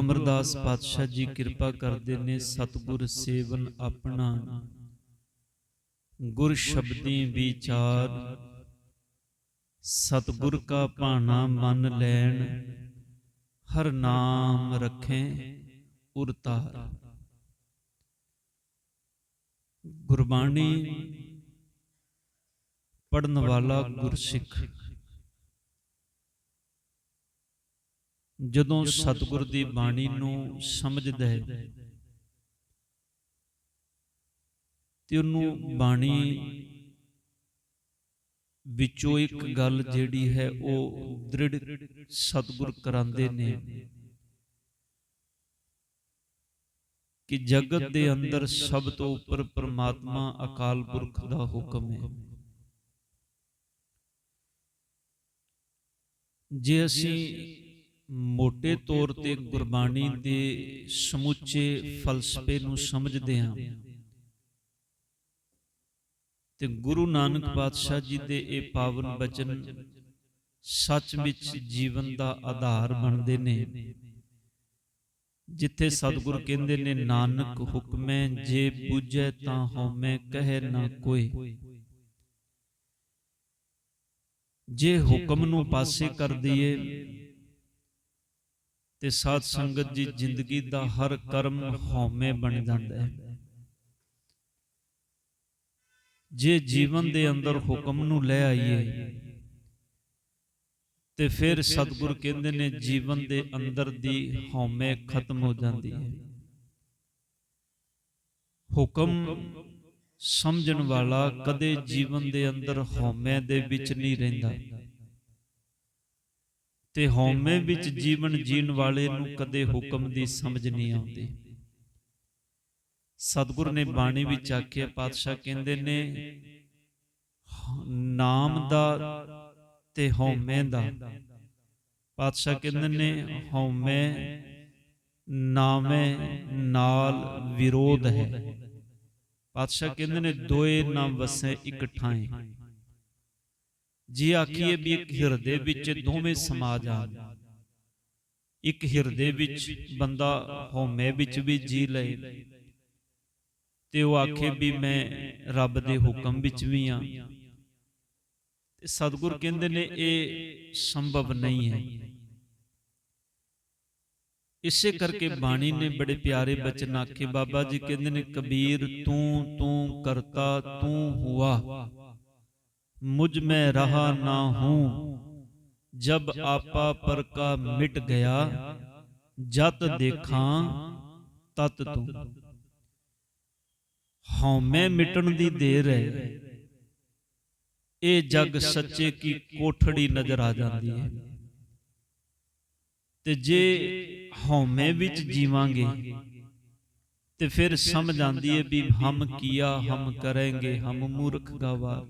ਅਮਰਦਾਸ ਪਾਤਸ਼ਾਹ ਜੀ ਕਿਰਪਾ ਕਰਦੇ ਨੇ, ਸਤਿਗੁਰ ਸੇਵਨ ਆਪਣਾ। ਗੁਰ ਸ਼ਬਦੀ ਵਿਚਾਰ, ਸਤਿਗੁਰ ਕਾ ਭਾਣਾ ਮਨ ਲੈਣ, ਹਰ ਨਾਮ ਰੱਖੇ ਉਰਤਾਰ ਗੁਰਬਾਣੀ ਪੜਨ ਵਾਲਾ ਗੁਰਸਿੱਖ। ਜਦੋਂ ਸਤਿਗੁਰ ਦੀ ਬਾਣੀ ਨੂੰ ਸਮਝਦਾ ਹੈ ਤੇ ਉਹਨੂੰ ਬਾਣੀ ਵਿੱਚੋਂ ਇੱਕ ਗੱਲ ਜਿਹੜੀ ਹੈ ਉਹ ਦ੍ਰਿੜ ਸਤਿਗੁਰ ਕਰਾਉਂਦੇ ਨੇ ਕਿ ਜਗਤ ਦੇ ਅੰਦਰ ਸਭ ਤੋਂ ਉੱਪਰ ਪ੍ਰਮਾਤਮਾ ਅਕਾਲ ਪੁਰਖ ਦਾ ਹੁਕਮ ਹੈ। ਜੇ ਅਸੀਂ ਮੋٹے ਤੌਰ ਤੇ ਗੁਰਬਾਣੀ ਦੇ ਸਮੁੱਚੇ ਫਲਸਫੇ ਨੂੰ ਸਮਝਦੇ ਹਾਂ। ਤੇ ਗੁਰੂ ਨਾਨਕ ਪਾਤਸ਼ਾਹ ਜੀ ਦੇ ਇਹ ਪਾਵਨ ਬਚਨ ਸੱਚ ਵਿੱਚ ਜੀਵਨ ਦਾ ਆਧਾਰ ਬਣਦੇ ਨੇ। ਜਿੱਥੇ ਸਤਿਗੁਰ ਕਹਿੰਦੇ ਨੇ ਨਾਨਕ ਹੁਕਮੈ ਜੇ ਬੁਝੈ ਤਾਂ ਹਉਮੈ ਕਹੈ ਨਾ ਕੋਈ। ਜੇ ਹੁਕਮ ਨੂੰ ਪਾਸੇ ਕਰ ਦਈਏ ਤੇ ਸਾਧ ਸੰਗਤ ਜੀ ਜ਼ਿੰਦਗੀ ਦਾ ਹਰ ਕਰਮ ਹਉਮੈ ਬਣ ਜਾਂਦਾ ਹੈ। ਜੇ ਜੀਵਨ ਦੇ ਅੰਦਰ ਹੁਕਮ ਨੂੰ ਲੈ ਆਈਏ, ਤੇ ਫਿਰ ਸਤਿਗੁਰ ਕਹਿੰਦੇ ਨੇ ਜੀਵਨ ਦੇ ਅੰਦਰ ਦੀ ਹਉਮੈ ਖਤਮ ਹੋ ਜਾਂਦੀ ਹੈ। ਹੁਕਮ ਸਮਝਣ ਵਾਲਾ ਕਦੇ ਜੀਵਨ ਦੇ ਅੰਦਰ ਹਉਮੈ ਦੇ ਵਿੱਚ ਨਹੀਂ ਰਹਿੰਦਾ। ਤੇ ਹਉਮੈ ਵਿੱਚ ਜੀਵਨ ਜੀਣ ਵਾਲੇ ਨੂੰ ਕਦੇ ਹੁਕਮ ਦੀ ਸਮਝ ਨਹੀਂ ਆਉਂਦੀ। ਸਤਿਗੁਰ ਨੇ ਬਾਣੀ ਵਿੱਚ ਆਖਿਆ ਪਾਤਸ਼ਾਹ ਕਹਿੰਦੇ ਨੇ ਨਾਮ ਦਾ ਤੇ ਹਉਮੈ ਦਾ। ਪਾਤਸ਼ਾਹ ਕਹਿੰਦੇ ਨੇ ਹਉਮੈ ਨਾਮੈ ਨਾਲ ਵਿਰੋਧ ਹੈ। ਪਾਤਸ਼ਾਹ ਕਹਿੰਦੇ ਨੇ ਦੋਏ ਨਾ ਵਸੈ ਇੱਕ ਠਾਏ ਜੇ ਆਖੀਏ ਵੀ ਇੱਕ ਹਿਰਦੇ ਵਿੱਚ ਦੋਵੇਂ ਸਮਾ ਜਾਣ ਇੱਕ ਹਿਰਦੇ ਵਿੱਚ ਬੰਦਾ ਹਉਮੈ ਵਿੱਚ ਵੀ ਜੀ ਲਏ। ਤੇ ਉਹ ਆਖੇ ਵੀ ਮੈਂ ਰੱਬ ਦੇ ਹੁਕਮ ਵਿੱਚ ਵੀ ਆ। ਤੇ ਸਤਿਗੁਰ ਕਹਿੰਦੇ ਨੇ ਇਹ ਸੰਭਵ ਨਹੀਂ ਹੈ। ਇਸੇ ਕਰਕੇ ਬਾਣੀ ਨੇ ਬੜੇ ਪਿਆਰੇ ਬਚਨ ਆਖੇ ਬਾਬਾ ਜੀ ਕਹਿੰਦੇ ਨੇ ਕਬੀਰ ਤੂੰ ਤੂੰ ਕਰਤਾ ਤੂੰ ਹੁਆ। ਮੁਝ ਮੈਂ ਰਹਾ ਨਾ ਹੂੰ। ਜਬ ਆਪਾ ਪਰ ਕਾ ਮਿਟ ਗਿਆ, ਜਤ ਦੇਖਾਂ, ਤਤ ਤੂੰ। ਹਉਮੈ ਮਿਟਣ ਦੀ ਦੇਰ ਹੈ। ਇਹ ਜਗ ਸੱਚੇ ਕੀ ਕੋਠੜੀ ਨਜ਼ਰ ਆ ਜਾਂਦੀ ਹੈ। ਤੇ ਜੇ ਹਉਮੈ ਵਿੱਚ ਜੀਵਾਂਗੇ, ਤੇ ਫਿਰ ਸਮਝ ਆਂਦੀ ਹੈ ਵੀ ਹਮ ਕੀਆ ਹਮ ਕਰਾਂਗੇ, ਹਮ ਮੂਰਖ ਗਵਾ।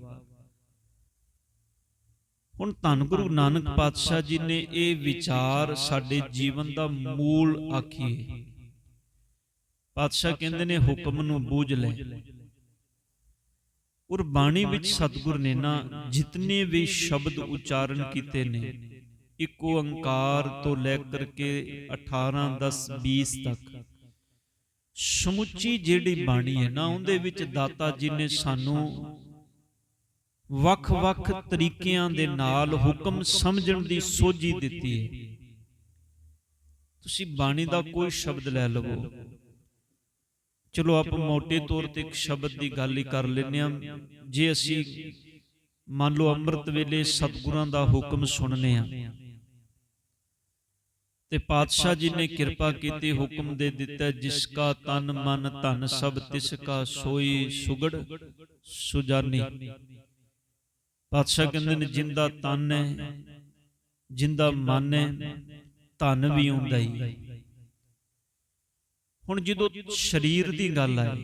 ਹੁਣ ਧੰਨ ਗੁਰੂ ਨਾਨਕ ਪਾਤਸ਼ਾਹ ਜੀ ਨੇ ਇਹ ਵਿਚਾਰ ਸਾਡੇ ਜੀਵਨ ਦਾ ਮੂਲ ਆਖੀਏ। ਪਾਤਸ਼ਾਹ ਕਹਿੰਦੇ ਨੇ, ਹੁਕਮ ਨੂੰ ਬੂਝ ਲੈ। ਔਰ ਬਾਣੀ ਵਿੱਚ ਸਤਿਗੁਰ ਨੇ ਨਾ ਜਿਤਨੇ ਵੀ ਸ਼ਬਦ ਉਚਾਰਨ ਕੀਤੇ ਨੇ, ਇੱਕ ਓੰਕਾਰ ਤੋਂ ਲੈ ਕਰਕੇ 18 10 20 ਤੱਕ। ਸਮੁੱਚੀ ਜਿਹੜੀ ਬਾਣੀ ਹੈ ਨਾ, ਉਹਦੇ ਵਿੱਚ ਦਾਤਾ ਜੀ ਨੇ ਸਾਨੂੰ ਵੱਖ-ਵੱਖ ਤਰੀਕਿਆਂ ਦੇ ਨਾਲ ਹੁਕਮ ਸਮਝਣ ਦੀ ਸੋਝੀ ਦਿੱਤੀ ਹੈ। ਤੁਸੀਂ ਬਾਣੀ ਦਾ ਕੋਈ ਸ਼ਬਦ ਲੈ ਲਵੋ। ਚਲੋ ਆਪ ਮੋٹے ਤੌਰ ਤੇ ਇੱਕ ਸ਼ਬਦ ਦੀ ਗੱਲ ਹੀ ਕਰ ਲੈਨੇ ਆ ਜੇ ਅਸੀਂ ਮੰਨ ਲਓ ਅੰਮ੍ਰਿਤ ਵੇਲੇ ਸਤਿਗੁਰਾਂ ਦਾ ਹੁਕਮ ਸੁਣਨੇ ਆ ਤੇ ਪਾਤਸ਼ਾਹ ਜੀ ਨੇ ਕਿਰਪਾ ਕੀਤੀ, ਹੁਕਮ ਦੇ ਦਿੱਤਾ, ਜਿਸ ਕਾ ਤਨ ਮਨ ਧਨ ਸਭ ਤਿਸ ਕਾ ਸੋਈ ਸੁਗੜ ਸੁਜਾਨੀ। ਪਾਤਸ਼ਾਹ ਕਹਿੰਦੇ ਨੇ ਜਿੰਦਾ ਤਨ ਹੈ ਜਿੰਦਾ ਮਨ ਹੈ ਧਨ ਵੀ ਹੁੰਦਾ ਹੀ। ਹੁਣ ਜਦੋਂ ਸਰੀਰ ਦੀ ਗੱਲ ਆਏ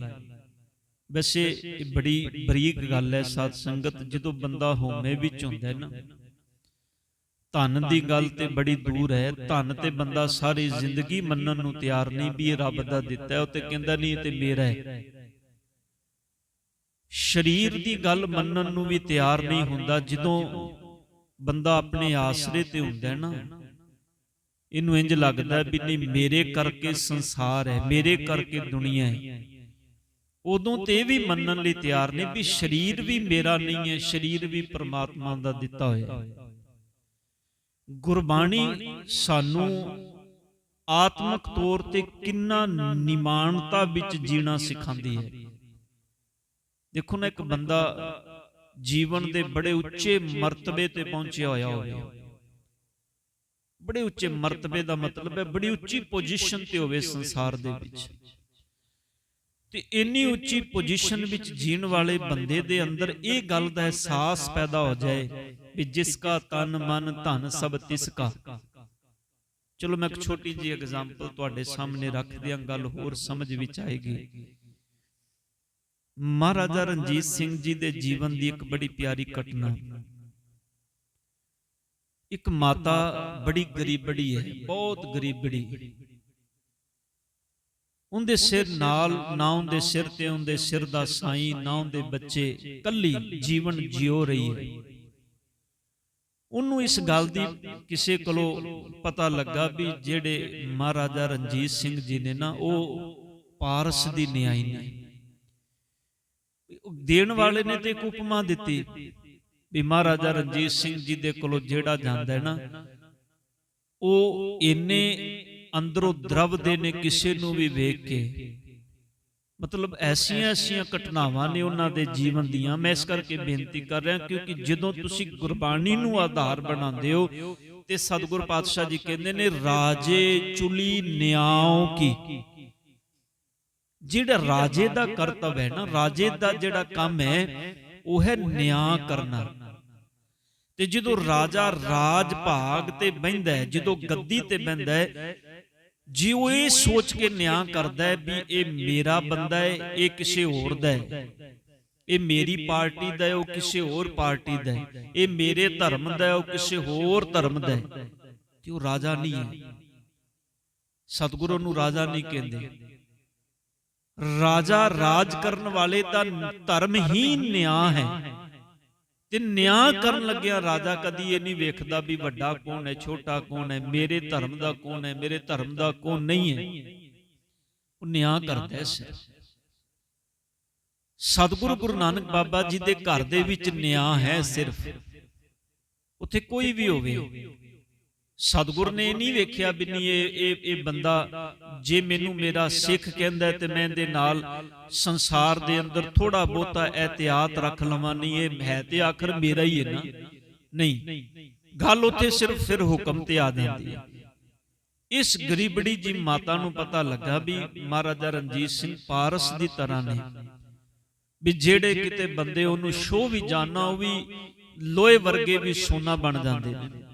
ਵੈਸੇ ਇਹ ਬੜੀ ਬਰੀਕ ਗੱਲ ਹੈ ਸਾਧ ਸੰਗਤ ਜਦੋਂ ਬੰਦਾ ਹੋਮੇ ਵਿੱਚ ਹੁੰਦਾ ਨਾ ਧਨ ਦੀ ਗੱਲ ਤੇ ਬੜੀ ਦੂਰ ਹੈ ਧਨ ਤੇ ਬੰਦਾ ਸਾਰੀ ਜ਼ਿੰਦਗੀ ਮੰਨਣ ਨੂੰ ਤਿਆਰ ਨਹੀਂ ਵੀ ਇਹ ਰੱਬ ਦਾ ਦਿੱਤਾ ਹੈ ਉਹ ਤੇ ਕਹਿੰਦਾ ਨਹੀਂ ਇਹ ਤੇ ਮੇਰਾ ਹੈ। ਸਰੀਰ ਦੀ ਗੱਲ ਮੰਨਣ ਨੂੰ ਵੀ ਤਿਆਰ ਨਹੀਂ ਹੁੰਦਾ ਜਦੋਂ ਬੰਦਾ ਆਪਣੇ ਆਸਰੇ ਤੇ ਹੁੰਦਾ ਹੈ ਨਾ। ਇਹਨੂੰ ਇੰਜ ਲੱਗਦਾ ਵੀ ਨਹੀਂ ਮੇਰੇ ਕਰਕੇ ਸੰਸਾਰ ਹੈ ਮੇਰੇ ਕਰਕੇ ਦੁਨੀਆ ਹੈ। ਉਦੋਂ ਤੇ ਇਹ ਵੀ ਮੰਨਣ ਲਈ ਤਿਆਰ ਨਹੀਂ ਵੀ ਸਰੀਰ ਵੀ ਮੇਰਾ ਨਹੀਂ ਹੈ ਸਰੀਰ ਵੀ ਪ੍ਰਮਾਤਮਾ ਦਾ ਦਿੱਤਾ ਹੋਇਆ ਹੈ। ਗੁਰਬਾਣੀ ਸਾਨੂੰ ਆਤਮਿਕ ਤੌਰ ਤੇ ਕਿੰਨਾ ਨਿਮਾਨਤਾ ਵਿੱਚ ਜੀਣਾ ਸਿਖਾਉਂਦੀ ਹੈ। ਦੇਖੋ ਨਾ ਇੱਕ ਬੰਦਾ ਜੀਵਨ ਦੇ ਬੜੇ ਉੱਚੇ ਮਰਤਬੇ ਤੇ ਪਹੁੰਚਿਆ ਹੋਇਆ ਹੋਵੇ। ਬੜੇ ਉੱਚੇ ਮਰਤਬੇ ਦਾ ਮਤਲਬ ਹੈ ਬੜੀ ਉੱਚੀ ਪੋਜੀਸ਼ਨ ਤੇ ਹੋਵੇ ਸੰਸਾਰ ਦੇ ਵਿੱਚ। ਤੇ ਇੰਨੀ ਉੱਚੀ ਪੋਜੀਸ਼ਨ ਵਿੱਚ ਜੀਣ ਵਾਲੇ ਬੰਦੇ ਦੇ ਅੰਦਰ ਇਹ ਗੱਲ ਦਾ ਅਹਿਸਾਸ ਪੈਦਾ ਹੋ ਜਾਏ ਵੀ ਜਿਸ ਕਾ ਤਨ ਮਨ ਧਨ ਸਭ ਤਿਸ ਕਾ। ਚਲੋ ਮੈਂ ਇੱਕ ਛੋਟੀ ਜੀ ਐਗਜ਼ਾਮਪਲ ਤੁਹਾਡੇ ਸਾਹਮਣੇ ਰੱਖ ਦਿਆਂ ਗੱਲ ਹੋਰ ਸਮਝ ਵਿੱਚ ਆਏਗੀ। ਮਹਾਰਾਜਾ ਰਣਜੀਤ ਸਿੰਘ ਜੀ ਦੇ ਜੀਵਨ ਦੀ ਇੱਕ ਬੜੀ ਪਿਆਰੀ ਘਟਨਾ। ਇੱਕ ਮਾਤਾ ਬੜੀ ਗਰੀਬੜੀ ਹੈ ਬਹੁਤ ਗਰੀਬੜੀ। ਉਹਦੇ ਸਿਰ ਨਾਲ ਨਾ ਉਹਦੇ ਸਿਰ ਤੇ ਉਹਦੇ ਸਿਰ ਦਾ ਸਾਈਂ ਨਾ ਉਹਦੇ ਬੱਚੇ ਕੱਲੀ ਜੀਵਨ ਜਿਉ ਰਹੀ ਹੈ। ਉਹਨੂੰ ਇਸ ਗੱਲ ਦੀ ਕਿਸੇ ਕੋਲੋਂ ਪਤਾ ਲੱਗਾ ਵੀ ਜਿਹੜੇ ਮਹਾਰਾਜਾ ਰਣਜੀਤ ਸਿੰਘ ਜੀ ਨੇ ਨਾ ਉਹ ਪਾਰਸ ਦੀ ਨਿਆਈ ਨੇ। ਦੇਣ ਵਾਲੇ ਨੇ ਤੇ ਇੱਕ ਉਪਮਾ ਦਿੱਤੀ। ਵੀ ਮਹਾਰਾਜਾ ਰਣਜੀਤ ਸਿੰਘ ਜੀ ਦੇ ਕੋਲੋਂ ਜਿਹੜਾ ਜਾਂਦਾ ਹੈ ਨਾ ਉਹ ਇੰਨੇ ਅੰਦਰੋਂ ਦਰਵਦੇ ਨੇ ਕਿਸੇ ਨੂੰ ਵੀ ਵੇਖ ਕੇ। ਮਤਲਬ ਐਸੀਆਂ ਐਸੀਆਂ ਘਟਨਾਵਾਂ ਨੇ ਉਹਨਾਂ ਦੇ ਜੀਵਨ ਦੀਆਂ। ਮੈਂ ਇਸ ਕਰਕੇ ਬੇਨਤੀ ਕਰ ਰਿਹਾ ਕਿਉਂਕਿ ਜਦੋਂ ਤੁਸੀਂ ਗੁਰਬਾਣੀ ਨੂੰ ਆਧਾਰ ਬਣਾਉਂਦੇ ਹੋ ਤੇ ਸਤਿਗੁਰ ਪਾਤਸ਼ਾਹ ਜੀ ਕਹਿੰਦੇ ਨੇ ਰਾਜੇ ਚੁਲੀ ਨਿਆਉ ਕੀ। ਜਿਹੜਾ ਰਾਜੇ ਦਾ ਕਰਤਵ ਹੈ ਨਾ ਰਾਜੇ ਦਾ ਜਿਹੜਾ ਕੰਮ ਹੈ ਉਹ ਹੈ ਨਿਆਂ ਕਰਨਾ। ਤੇ ਜਦੋਂ ਰਾਜਾ ਰਾਜ ਭਾਗ ਤੇ ਬੈੰਦਾ ਹੈ ਜਦੋਂ ਗੱਦੀ ਤੇ ਬੈੰਦਾ ਹੈ ਜੇ ਉਹ ਇਹ ਸੋਚ ਕੇ ਨਿਆਂ ਕਰਦਾ ਹੈ ਵੀ ਇਹ ਮੇਰਾ ਬੰਦਾ ਹੈ ਇਹ ਕਿਸੇ ਹੋਰ ਦਾ ਹੈ। ਇਹ ਮੇਰੀ ਪਾਰਟੀ ਦਾ ਹੈ ਉਹ ਕਿਸੇ ਹੋਰ ਪਾਰਟੀ ਦਾ ਹੈ। ਇਹ ਮੇਰੇ ਧਰਮ ਦਾ ਹੈ ਉਹ ਕਿਸੇ ਹੋਰ ਧਰਮ ਦਾ ਹੈ। ਤੇ ਉਹ ਰਾਜਾ ਨਹੀਂ ਹੈ। ਸਤਿਗੁਰੂ ਨੂੰ ਰਾਜਾ ਨਹੀਂ ਕਹਿੰਦੇ। ਰਾਜਾ ਰਾਜ ਕਰਨ ਵਾਲੇ ਦਾ ਧਰਮ ਹੀ ਨਿਆਂ ਹੈ। ਤੇ ਨਿਆਂ ਕਰਨ ਲੱਗਿਆ ਰਾਜਾ ਕਦੀ ਇਹ ਨਹੀਂ ਵੇਖਦਾ ਵੀ ਵੱਡਾ ਕੌਣ ਹੈ, ਛੋਟਾ ਕੌਣ ਹੈ, ਮੇਰੇ ਧਰਮ ਦਾ ਕੌਣ ਹੈ, ਮੇਰੇ ਧਰਮ ਦਾ ਕੌਣ ਨਹੀਂ ਹੈ। ਉਹ ਨਿਆਂ ਕਰਦਾ ਹੈ ਸਤਿਗੁਰੂ ਗੁਰੂ ਨਾਨਕ ਬਾਬਾ ਜੀ ਦੇ ਘਰ ਦੇ ਵਿੱਚ ਨਿਆਂ ਹੈ ਸਿਰਫ। ਉੱਥੇ ਕੋਈ ਵੀ ਹੋਵੇ। ਸਤਿਗੁਰ ਨੇ ਨਹੀਂ ਵੇਖਿਆ ਵੀ ਨਹੀਂ ਇਹ ਇਹ ਇਹ ਬੰਦਾ ਜੇ ਮੈਨੂੰ ਮੇਰਾ ਸਿੱਖ ਕਹਿੰਦਾ ਤੇ ਮੈਂ ਇਹਦੇ ਨਾਲ ਸੰਸਾਰ ਦੇ ਅੰਦਰ ਥੋੜਾ ਬਹੁਤਾ ਇhtiyat ਰੱਖ ਲਵਾਂ ਨਹੀਂ ਇਹ ਹੈ ਤੇ ਆਖਰ ਮੇਰਾ ਹੀ ਹੈ ਨਾ? ਨਹੀਂ। ਗੱਲ ਉੱਥੇ ਸਿਰਫ ਫਿਰ ਹੁਕਮ ਤੇ ਆ ਜਾਂਦੀ ਹੈ। ਇਸ ਗਰੀਬੜੀ ਜੀ ਮਾਤਾ ਨੂੰ ਪਤਾ ਲੱਗਾ ਵੀ ਮਹਾਰਾਜਾ ਰਣਜੀਤ ਸਿੰਘ ਪਾਰਸ ਦੀ ਤਰ੍ਹਾਂ ਨੇ। ਵੀ ਜਿਹੜੇ ਕਿਤੇ ਬੰਦੇ ਉਹਨੂੰ ਸ਼ੋਅ ਵੀ ਜਾਣਾ ਉਹ ਵੀ ਲੋਹੇ ਵਰਗੇ ਵੀ ਸੋਨਾ ਬਣ ਜਾਂਦੇ ਨੇ।